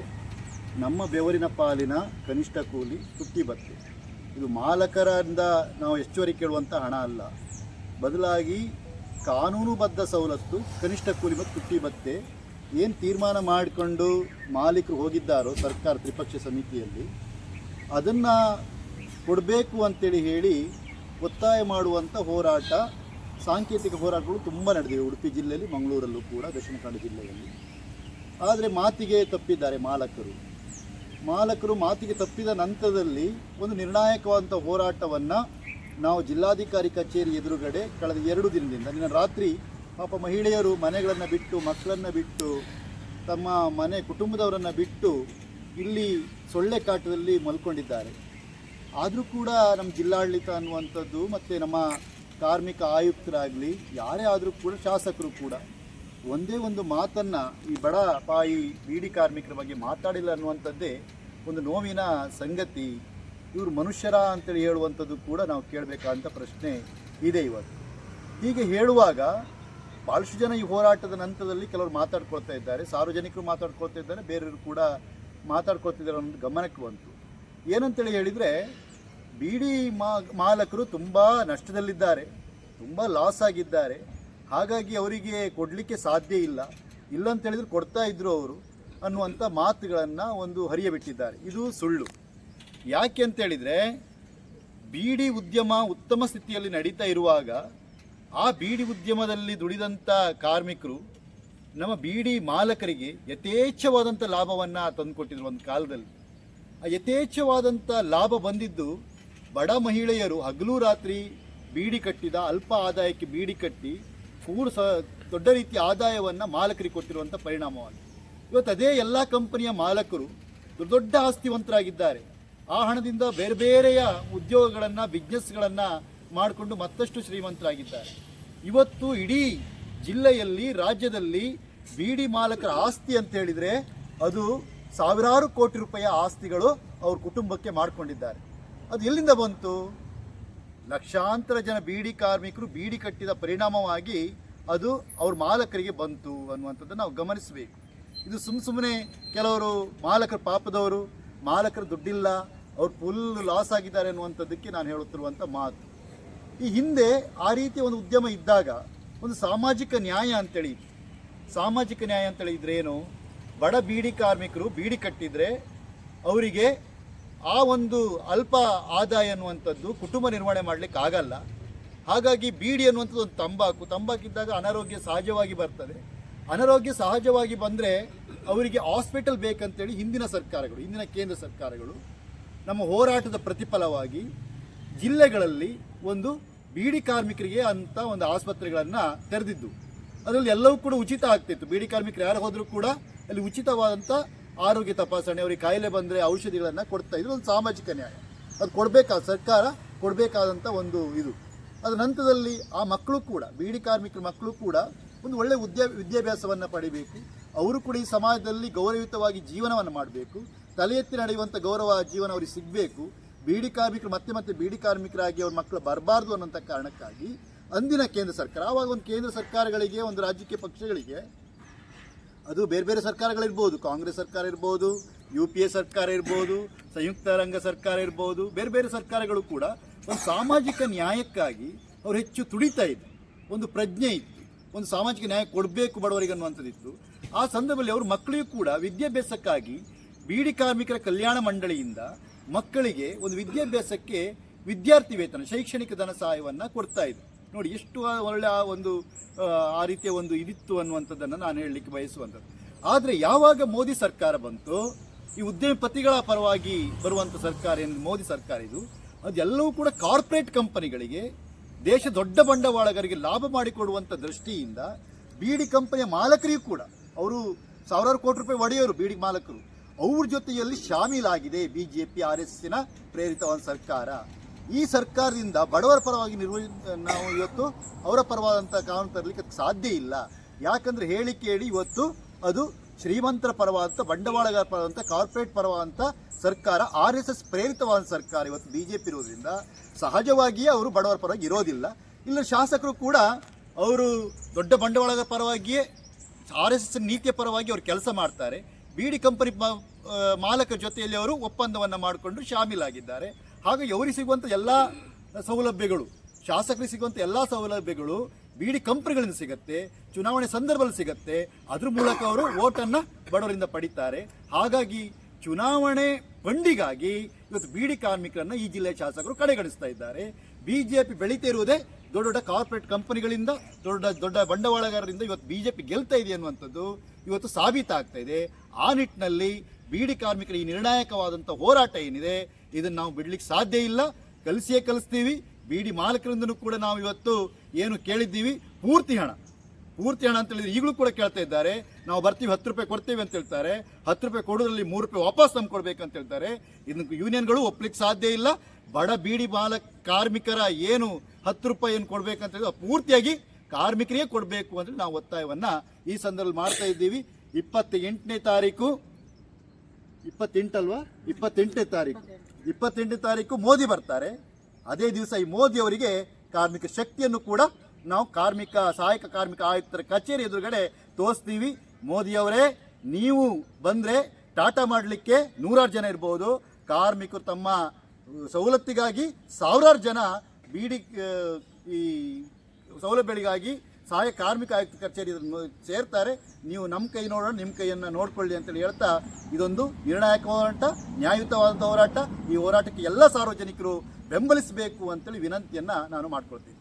S7: ನಮ್ಮ ಬೆವರಿನ ಪಾಲಿನ ಕನಿಷ್ಠ ಕೂಲಿ ತುಟ್ಟಿ ಭತ್ಯೆ ಇದು ಮಾಲಕರಿಂದ ನಾವು ಹೆಚ್ಚುವರಿ ಕೇಳುವಂಥ ಹಣ ಅಲ್ಲ. ಬದಲಾಗಿ ಕಾನೂನುಬದ್ಧ ಸವಲತ್ತು, ಕನಿಷ್ಠ ಕೂಲಿ ಮತ್ತು ತುಟ್ಟಿ ಭತ್ತೆ ಏನು ತೀರ್ಮಾನ ಮಾಡಿಕೊಂಡು ಮಾಲೀಕರು ಹೋಗಿದ್ದಾರೋ ಸರ್ಕಾರ ತ್ರಿಪಕ್ಷ ಸಮಿತಿಯಲ್ಲಿ, ಅದನ್ನು ಕೊಡಬೇಕು ಅಂತೇಳಿ ಹೇಳಿ ಒತ್ತಾಯ ಮಾಡುವಂಥ ಹೋರಾಟ, ಸಾಂಕೇತಿಕ ಹೋರಾಟಗಳು ತುಂಬ ನಡೆದಿವೆ. ಉಡುಪಿ ಜಿಲ್ಲೆಯಲ್ಲಿ, ಮಂಗಳೂರಲ್ಲೂ ಕೂಡ, ದಕ್ಷಿಣ ಕನ್ನಡ ಜಿಲ್ಲೆಯಲ್ಲಿ. ಆದರೆ ಮಾತಿಗೆ ತಪ್ಪಿದ್ದಾರೆ ಮಾಲಕರು. ಮಾಲಕರು ಮಾತಿಗೆ ತಪ್ಪಿದ ನಂತರದಲ್ಲಿ ಒಂದು ನಿರ್ಣಾಯಕವಾದಂಥ ಹೋರಾಟವನ್ನು ನಾವು ಜಿಲ್ಲಾಧಿಕಾರಿ ಕಚೇರಿ ಎದುರುಗಡೆ ಕಳೆದ ಎರಡು ದಿನದಿಂದ, ನಿನ್ನ ರಾತ್ರಿ ಪಾಪ ಮಹಿಳೆಯರು ಮನೆಗಳನ್ನು ಬಿಟ್ಟು, ಮಕ್ಕಳನ್ನು ಬಿಟ್ಟು, ತಮ್ಮ ಮನೆ ಕುಟುಂಬದವರನ್ನು ಬಿಟ್ಟು ಇಲ್ಲಿ ಸೊಳ್ಳೆ ಕಾಟದಲ್ಲಿ ಮಲ್ಕೊಂಡಿದ್ದಾರೆ. ಆದರೂ ಕೂಡ ನಮ್ಮ ಜಿಲ್ಲಾಡಳಿತ ಅನ್ನುವಂಥದ್ದು ಮತ್ತು ನಮ್ಮ ಕಾರ್ಮಿಕ ಆಯುಕ್ತರಾಗಲಿ, ಯಾರೇ ಆದರೂ ಕೂಡ ಶಾಸಕರು ಕೂಡ ಒಂದೇ ಒಂದು ಮಾತನ್ನು ಈ ಬಡ ಪಾಯಿ, ಬೀಡಿ ಕಾರ್ಮಿಕರ ಬಗ್ಗೆ ಮಾತಾಡಿಲ್ಲ ಅನ್ನುವಂಥದ್ದೇ ಒಂದು ನೋವಿನ ಸಂಗತಿ. ಇವರು ಮನುಷ್ಯರ ಅಂತೇಳಿ ಹೇಳುವಂಥದ್ದು ಕೂಡ ನಾವು ಕೇಳಬೇಕಾದಂಥ ಪ್ರಶ್ನೆ ಇದೆ ಇವತ್ತು. ಹೀಗೆ ಹೇಳುವಾಗ ಭಾಳಷ್ಟು ಜನ ಈ ಹೋರಾಟದ ನಂತರದಲ್ಲಿ ಕೆಲವರು ಮಾತಾಡ್ಕೊಳ್ತಾ ಇದ್ದಾರೆ. ಸಾರ್ವಜನಿಕರು ಮಾತಾಡ್ಕೊಳ್ತಾ ಇದ್ದಾರೆ. ಬೇರೆಯವರು ಕೂಡ ಮಾತಾಡ್ಕೊಳ್ತಿದ್ದಾರೆ ಅನ್ನೋದು ಗಮನಕ್ಕೆ ಬಂತು. ಏನಂತೇಳಿ ಹೇಳಿದರೆ ಬೀಡಿ ಮಾ, ಮಾಲಕರು ತುಂಬ ನಷ್ಟದಲ್ಲಿದ್ದಾರೆ. ತುಂಬ ಲಾಸ್ ಆಗಿದ್ದಾರೆ. ಹಾಗಾಗಿ ಅವರಿಗೆ ಕೊಡಲಿಕ್ಕೆ ಸಾಧ್ಯ ಇಲ್ಲ. ಇಲ್ಲ ಅಂತ ಹೇಳಿದ್ರೆ ಕೊಡ್ತಾ ಇದ್ರು ಅವರು ಅನ್ನುವಂಥ ಮಾತುಗಳನ್ನು ಒಂದು ಹರಿಯಬಿಟ್ಟಿದ್ದಾರೆ. ಇದು ಸುಳ್ಳು. ಯಾಕೆ ಅಂತ ಹೇಳಿದ್ರೆ, ಬೀಡಿ ಉದ್ಯಮ ಉತ್ತಮ ಸ್ಥಿತಿಯಲ್ಲಿ ನಡೀತಾ ಇರುವಾಗ, ಆ ಬೀಡಿ ಉದ್ಯಮದಲ್ಲಿ ದುಡಿದಂಥ ಕಾರ್ಮಿಕರು ನಮ್ಮ ಬೀಡಿ ಮಾಲಕರಿಗೆ ಯಥೇಚ್ಛವಾದಂಥ ಲಾಭವನ್ನು ತಂದುಕೊಟ್ಟಿದ್ರು ಒಂದು ಕಾಲದಲ್ಲಿ. ಆ ಯಥೇಚ್ಛವಾದಂಥ ಲಾಭ ಬಂದಿದ್ದು ಬಡ ಮಹಿಳೆಯರು ಹಗಲು ರಾತ್ರಿ ಬೀಡಿ ಕಟ್ಟಿದ, ಅಲ್ಪ ಆದಾಯಕ್ಕೆ ಬೀಡಿ ಕಟ್ಟಿ ಕೂಡ ಸ, ದೊಡ್ಡ ರೀತಿಯ ಆದಾಯವನ್ನು ಮಾಲಕರಿಗೆ ಕೊಟ್ಟಿರುವಂಥ ಪರಿಣಾಮವಾಗಿದೆ ಇವತ್ತು ಅದೇ ಎಲ್ಲ ಕಂಪನಿಯ ಮಾಲಕರು ದೊಡ್ಡ ಆಸ್ತಿವಂತರಾಗಿದ್ದಾರೆ. ಆ ಹಣದಿಂದ ಬೇರೆ ಬೇರೆಯ ಉದ್ಯೋಗಗಳನ್ನು ಬಿಸ್ನೆಸ್ಗಳನ್ನು ಮಾಡಿಕೊಂಡು ಮತ್ತಷ್ಟು ಶ್ರೀಮಂತರಾಗಿದ್ದಾರೆ. ಇವತ್ತು ಇಡೀ ಜಿಲ್ಲೆಯಲ್ಲಿ, ರಾಜ್ಯದಲ್ಲಿ ಬೀಡಿ ಮಾಲಕರ ಆಸ್ತಿ ಅಂತ ಹೇಳಿದರೆ ಅದು ಸಾವಿರಾರು ಕೋಟಿ ರೂಪಾಯಿಯ ಆಸ್ತಿಗಳು ಅವ್ರ ಕುಟುಂಬಕ್ಕೆ ಮಾಡಿಕೊಂಡಿದ್ದಾರೆ. ಅದು ಎಲ್ಲಿಂದ ಬಂತು? ಲಕ್ಷಾಂತರ ಜನ ಬೀಡಿ ಕಾರ್ಮಿಕರು ಬೀಡಿ ಕಟ್ಟಿದ ಪರಿಣಾಮವಾಗಿ ಅದು ಅವ್ರ ಮಾಲಕರಿಗೆ ಬಂತು ಅನ್ನುವಂಥದ್ದು ನಾವು ಗಮನಿಸಬೇಕು. ಇದು ಸುಮ್ಮ ಸುಮ್ಮನೆ ಕೆಲವರು ಮಾಲಕರ ಪಾಪದವರು, ಮಾಲಕರು ದುಡ್ಡಿಲ್ಲ ಅವ್ರು ಫುಲ್ ಲಾಸ್ ಆಗಿದ್ದಾರೆ ಅನ್ನುವಂಥದ್ದಕ್ಕೆ ನಾನು ಹೇಳುತ್ತಿರುವಂಥ ಮಾತು. ಈ ಹಿಂದೆ ಆ ರೀತಿ ಒಂದು ಉದ್ಯಮ ಇದ್ದಾಗ ಒಂದು ಸಾಮಾಜಿಕ ನ್ಯಾಯ ಅಂತೇಳಿ. ಸಾಮಾಜಿಕ ನ್ಯಾಯ ಅಂತೇಳಿ ಇದ್ರೆ ಏನು? ಬಡ ಬೀಡಿ ಕಾರ್ಮಿಕರು ಬೀಡಿ ಕಟ್ಟಿದರೆ ಅವರಿಗೆ ಆ ಒಂದು ಅಲ್ಪ ಆದಾಯ ಅನ್ನುವಂಥದ್ದು ಕುಟುಂಬ ನಿರ್ವಹಣೆ ಮಾಡಲಿಕ್ಕೆ ಆಗಲ್ಲ. ಹಾಗಾಗಿ ಬೀಡಿ ಅನ್ನುವಂಥದ್ದು ಒಂದು ತಂಬಾಕು ತಂಬಾಕಿದ್ದಾಗ ಅನಾರೋಗ್ಯ ಸಹಜವಾಗಿ ಬರ್ತದೆ. ಅನಾರೋಗ್ಯ ಸಹಜವಾಗಿ ಬಂದರೆ ಅವರಿಗೆ ಹಾಸ್ಪಿಟಲ್ ಬೇಕಂತೇಳಿ ಹಿಂದಿನ ಸರ್ಕಾರಗಳು, ಹಿಂದಿನ ಕೇಂದ್ರ ಸರ್ಕಾರಗಳು ನಮ್ಮ ಹೋರಾಟದ ಪ್ರತಿಫಲವಾಗಿ ಜಿಲ್ಲೆಗಳಲ್ಲಿ ಒಂದು ಬೀಡಿ ಕಾರ್ಮಿಕರಿಗೆ ಅಂತ ಒಂದು ಆಸ್ಪತ್ರೆಗಳನ್ನು ತೆರೆದಿದ್ದು. ಅದರಲ್ಲಿ ಎಲ್ಲವೂ ಕೂಡ ಉಚಿತ ಆಗ್ತಿತ್ತು. ಬೀಡಿ ಕಾರ್ಮಿಕರು ಯಾರು ಹೋದರೂ ಕೂಡ ಅಲ್ಲಿ ಉಚಿತವಾದಂಥ ಆರೋಗ್ಯ ತಪಾಸಣೆ, ಅವರಿಗೆ ಕಾಯಿಲೆ ಬಂದರೆ ಔಷಧಿಗಳನ್ನು ಕೊಡ್ತಾ ಇದ್ರು. ಒಂದು ಸಾಮಾಜಿಕ ನ್ಯಾಯ. ಅದು ಕೊಡಬೇಕಾದ ಸರ್ಕಾರ ಕೊಡಬೇಕಾದಂಥ ಒಂದು ಇದು. ಅದರ ನಂತರದಲ್ಲಿ ಆ ಮಕ್ಕಳು ಕೂಡ, ಬೀಡಿ ಕಾರ್ಮಿಕರ ಮಕ್ಕಳು ಕೂಡ ಒಂದು ಒಳ್ಳೆಯ ವಿದ್ಯಾ ವಿದ್ಯಾಭ್ಯಾಸವನ್ನು ಪಡಿಬೇಕು. ಅವರು ಕೂಡ ಈ ಸಮಾಜದಲ್ಲಿ ಗೌರವಯುತವಾಗಿ ಜೀವನವನ್ನು ಮಾಡಬೇಕು. ತಲೆ ಎತ್ತಿ ನಡೆಯುವಂಥ ಗೌರವ ಜೀವನ ಅವ್ರಿಗೆ ಸಿಗಬೇಕು. ಬೀಡಿ ಕಾರ್ಮಿಕರು ಮತ್ತೆ ಮತ್ತೆ ಬೀಡಿ ಕಾರ್ಮಿಕರಾಗಿ ಅವ್ರ ಮಕ್ಕಳು ಬರಬಾರ್ದು ಅನ್ನೋಂಥ ಕಾರಣಕ್ಕಾಗಿ ಅಂದಿನ ಕೇಂದ್ರ ಸರ್ಕಾರ ಆವಾಗ ಒಂದು ಕೇಂದ್ರ ಸರ್ಕಾರಗಳಿಗೆ, ಒಂದು ರಾಜಕೀಯ ಪಕ್ಷಗಳಿಗೆ, ಅದು ಬೇರೆ ಬೇರೆ ಸರ್ಕಾರಗಳಿರ್ಬೋದು. ಕಾಂಗ್ರೆಸ್ ಸರ್ಕಾರ ಇರ್ಬೋದು, ಯು ಪಿ ಎ ಸರ್ಕಾರ ಇರ್ಬೋದು, ಸಂಯುಕ್ತ ರಂಗ ಸರ್ಕಾರ ಇರ್ಬೋದು, ಬೇರೆ ಬೇರೆ ಸರ್ಕಾರಗಳು ಕೂಡ ಒಂದು ಸಾಮಾಜಿಕ ನ್ಯಾಯಕ್ಕಾಗಿ ಅವ್ರು ಹೆಚ್ಚು ತುಡಿತಾ ಇದ್ರು. ಒಂದು ಪ್ರಜ್ಞೆ ಇತ್ತು. ಒಂದು ಸಾಮಾಜಿಕ ನ್ಯಾಯ ಕೊಡಬೇಕು ಬಡವರಿಗೆ ಅನ್ನುವಂಥದ್ದಿತ್ತು. ಆ ಸಂದರ್ಭದಲ್ಲಿ ಅವ್ರ ಮಕ್ಕಳಿಗೂ ಕೂಡ ವಿದ್ಯಾಭ್ಯಾಸಕ್ಕಾಗಿ ಬೀಡಿ ಕಾರ್ಮಿಕರ ಕಲ್ಯಾಣ ಮಂಡಳಿಯಿಂದ ಮಕ್ಕಳಿಗೆ ಒಂದು ವಿದ್ಯಾಭ್ಯಾಸಕ್ಕೆ ವಿದ್ಯಾರ್ಥಿ ವೇತನ ಶೈಕ್ಷಣಿಕ ಧನ ಸಹಾಯವನ್ನು ಕೊಡ್ತಾ ಇದೆ. ನೋಡಿ ಎಷ್ಟು ಒಳ್ಳೆ ಆ ಒಂದು ಆ, ಆ ರೀತಿಯ ಒಂದು ಇದಿತ್ತು ಅನ್ನುವಂಥದ್ದನ್ನು ನಾನು ಹೇಳಲಿಕ್ಕೆ ಬಯಸುವಂಥದ್ದು. ಆದರೆ ಯಾವಾಗ ಮೋದಿ ಸರ್ಕಾರ ಬಂತು ಈ ಉದ್ಯಮಪತಿಗಳ ಪರವಾಗಿ ಬರುವಂಥ ಸರ್ಕಾರ ಏನು ಮೋದಿ ಸರ್ಕಾರ ಇದು ಅದೆಲ್ಲವೂ ಕೂಡ ಕಾರ್ಪೊರೇಟ್ ಕಂಪನಿಗಳಿಗೆ ದೇಶ ದೊಡ್ಡ ಬಂಡವಾಳಗರಿಗೆ ಲಾಭ ಮಾಡಿಕೊಡುವಂಥ ದೃಷ್ಟಿಯಿಂದ ಬೀಡಿ ಕಂಪನಿಯ ಮಾಲಕರಿಗೂ ಕೂಡ ಅವರು ಸಾವಿರಾರು ಕೋಟಿ ರೂಪಾಯಿ ಒಡೆಯೋರು ಬೀಡಿ ಮಾಲಕರು. ಅವ್ರ ಜೊತೆಯಲ್ಲಿ ಶಾಮೀಲಾಗಿದೆ B J P R S ಎಸ್ಸಿನ ಪ್ರೇರಿತವಾದ ಸರ್ಕಾರ. ಈ ಸರ್ಕಾರದಿಂದ ಬಡವರ ಪರವಾಗಿ ನಿರ್ವಹಿ ನಾವು ಇವತ್ತು ಅವರ ಪರವಾದಂಥ ಕಾನೂನು ತರಲಿಕ್ಕೆ ಸಾಧ್ಯ ಇಲ್ಲ. ಯಾಕಂದ್ರೆ ಹೇಳಿ ಕೇಳಿ ಇವತ್ತು ಅದು ಶ್ರೀಮಂತರ ಪರವಾದಂಥ ಬಂಡವಾಳಗಾರ ಪರವಾದಂಥ ಕಾರ್ಪೊರೇಟ್ ಪರವಾದಂಥ ಸರ್ಕಾರ, ಆರ್ ಎಸ್ ಎಸ್ ಪ್ರೇರಿತವಾದ ಸರ್ಕಾರ ಇವತ್ತು ಬಿ ಜೆ ಪಿ ಇರೋದ್ರಿಂದ ಸಹಜವಾಗಿಯೇ ಅವರು ಬಡವರ ಪರವಾಗಿ ಇರೋದಿಲ್ಲ. ಇಲ್ಲ ಶಾಸಕರು ಕೂಡ ಅವರು ದೊಡ್ಡ ಬಂಡವಾಳದ ಪರವಾಗಿಯೇ ಆರ್ ಎಸ್ ಎಸ್ ನೀತಿಯ ಪರವಾಗಿ ಅವರು ಕೆಲಸ ಮಾಡ್ತಾರೆ. ಬೀಡಿ ಕಂಪನಿ ಮಾಲಕ ಜೊತೆಯಲ್ಲಿ ಅವರು ಒಪ್ಪಂದವನ್ನು ಮಾಡಿಕೊಂಡು ಶಾಮೀಲಾಗಿದ್ದಾರೆ. ಹಾಗಾಗಿ ಅವರಿಗೆ ಸಿಗುವಂಥ ಎಲ್ಲ ಸೌಲಭ್ಯಗಳು, ಶಾಸಕರಿಗೆ ಸಿಗುವಂಥ ಎಲ್ಲ ಸೌಲಭ್ಯಗಳು ಬಿಡಿ ಕಂಪನಿಗಳಿಂದ ಸಿಗುತ್ತೆ, ಚುನಾವಣೆ ಸಂದರ್ಭದಲ್ಲಿ ಸಿಗುತ್ತೆ. ಅದ್ರ ಮೂಲಕ ಅವರು ಓಟನ್ನು ಬಡವರಿಂದ ಪಡಿತಾರೆ. ಹಾಗಾಗಿ ಚುನಾವಣೆ ಬಂಡಿಗಾಗಿ ಇವತ್ತು ಬೀಡಿ ಕಾರ್ಮಿಕರನ್ನು ಈ ಜಿಲ್ಲೆಯ ಶಾಸಕರು ಕಡೆಗಣಿಸ್ತಾ ಇದ್ದಾರೆ. ಬಿಜೆಪಿ ಬೆಳೀತಾ ಇರುವುದೇ ದೊಡ್ಡ ದೊಡ್ಡ ಕಾರ್ಪೊರೇಟ್ ಕಂಪನಿಗಳಿಂದ, ದೊಡ್ಡ ದೊಡ್ಡ ಬಂಡವಾಳಗಾರರಿಂದ ಇವತ್ತು ಬಿಜೆಪಿ ಗೆಲ್ತಾ ಇದೆ ಅನ್ನುವಂಥದ್ದು. ಇವತ್ತು ಸಾಬೀತಾಗ್ತಾ ಇದೆ. ಆ ನಿಟ್ಟಿನಲ್ಲಿ ಬೀಡಿ ಕಾರ್ಮಿಕರ ಈ ನಿರ್ಣಾಯಕವಾದಂಥ ಹೋರಾಟ ಏನಿದೆ, ಇದನ್ನು ನಾವು ಬಿಡ್ಲಿಕ್ಕೆ ಸಾಧ್ಯ ಇಲ್ಲ. ಕಲಿಸಿಯೇ ಕಲಿಸ್ತೀವಿ. ಬೀಡಿ ಮಾಲಕರಿಂದನೂ ಕೂಡ ನಾವು ಇವತ್ತು ಏನು ಕೇಳಿದ್ದೀವಿ, ಪೂರ್ತಿ ಹಣ. ಪೂರ್ತಿ ಹಣ ಅಂತ ಹೇಳಿದ್ರೆ ಈಗಲೂ ಕೂಡ ಕೇಳ್ತಾ ಇದ್ದಾರೆ. ನಾವು ಬರ್ತೀವಿ ಹತ್ತು ರೂಪಾಯಿ ಕೊಡ್ತೀವಿ ಅಂತ ಹೇಳ್ತಾರೆ. ಹತ್ತು ರೂಪಾಯಿ ಕೊಡೋದ್ರಲ್ಲಿ ಮೂರು ರೂಪಾಯಿ ವಾಪಸ್ ತಂದು ಕೊಡಬೇಕಂತ ಹೇಳ್ತಾರೆ. ಇದಕ್ಕೆ ಯೂನಿಯನ್ಗಳು ಒಪ್ಲಿಕ್ಕೆ ಸಾಧ್ಯ ಇಲ್ಲ. ಬಡ ಬೀಡಿ ಮಾಲ ಕಾರ್ಮಿಕರ ಏನು ಹತ್ತು ರೂಪಾಯಿ ಏನು ಕೊಡಬೇಕಂತ ಹೇಳಿದ್ರೆ ಪೂರ್ತಿಯಾಗಿ ಕಾರ್ಮಿಕರಿಗೆ ಕೊಡಬೇಕು ಅಂದರೆ ನಾವು ಒತ್ತಾಯವನ್ನು ಈ ಸಂದರ್ಭದಲ್ಲಿ ಮಾಡ್ತಾ ಇದ್ದೀವಿ. ಇಪ್ಪತ್ತ ಎಂಟನೇ ತಾರೀಕು, ಇಪ್ಪತ್ತೆಂಟಲ್ವಾ? ಇಪ್ಪತ್ತೆಂಟನೇ ತಾರೀಕು. ಇಪ್ಪತ್ತೆಂಟನೇ ತಾರೀಕು ಮೋದಿ ಬರ್ತಾರೆ. ಅದೇ ದಿವಸ ಈ ಮೋದಿ ಅವರಿಗೆ ಕಾರ್ಮಿಕ ಶಕ್ತಿಯನ್ನು ಕೂಡ ನಾವು ಕಾರ್ಮಿಕ, ಸಹಾಯಕ ಕಾರ್ಮಿಕ ಆಯುಕ್ತರ ಕಚೇರಿ ಎದುರುಗಡೆ ತೋರಿಸ್ತೀವಿ. ಮೋದಿಯವರೇ ನೀವು ಬಂದರೆ ಟಾಟಾ ಮಾಡಲಿಕ್ಕೆ ನೂರಾರು ಜನ ಇರ್ಬೋದು. ಕಾರ್ಮಿಕರು ತಮ್ಮ ಸವಲತ್ತಿಗಾಗಿ ಸಾವಿರಾರು ಜನ ಬೀಡಿ ಈ ಸೌಲಭ್ಯಗಳಿಗಾಗಿ ಸಹಾಯ ಕಾರ್ಮಿಕ ಆಯುಕ್ತ ಕಚೇರಿ ಸೇರ್ತಾರೆ. ನೀವು ನಮ್ಮ ಕೈ ನೋಡೋಣ ನಿಮ್ಮ ಕೈಯನ್ನು ನೋಡಿಕೊಳ್ಳಿ ಅಂತೇಳಿ ಹೇಳ್ತಾ ಇದೊಂದು ನಿರ್ಣಾಯಕ ಹೋರಾಟ ನ್ಯಾಯಯುತವಾದಂಥ ಹೋರಾಟ. ಈ ಹೋರಾಟಕ್ಕೆ ಎಲ್ಲ ಸಾರ್ವಜನಿಕರು ಬೆಂಬಲಿಸಬೇಕು ಅಂತೇಳಿ ವಿನಂತಿಯನ್ನು ನಾನು ಮಾಡ್ಕೊಳ್ತೀನಿ.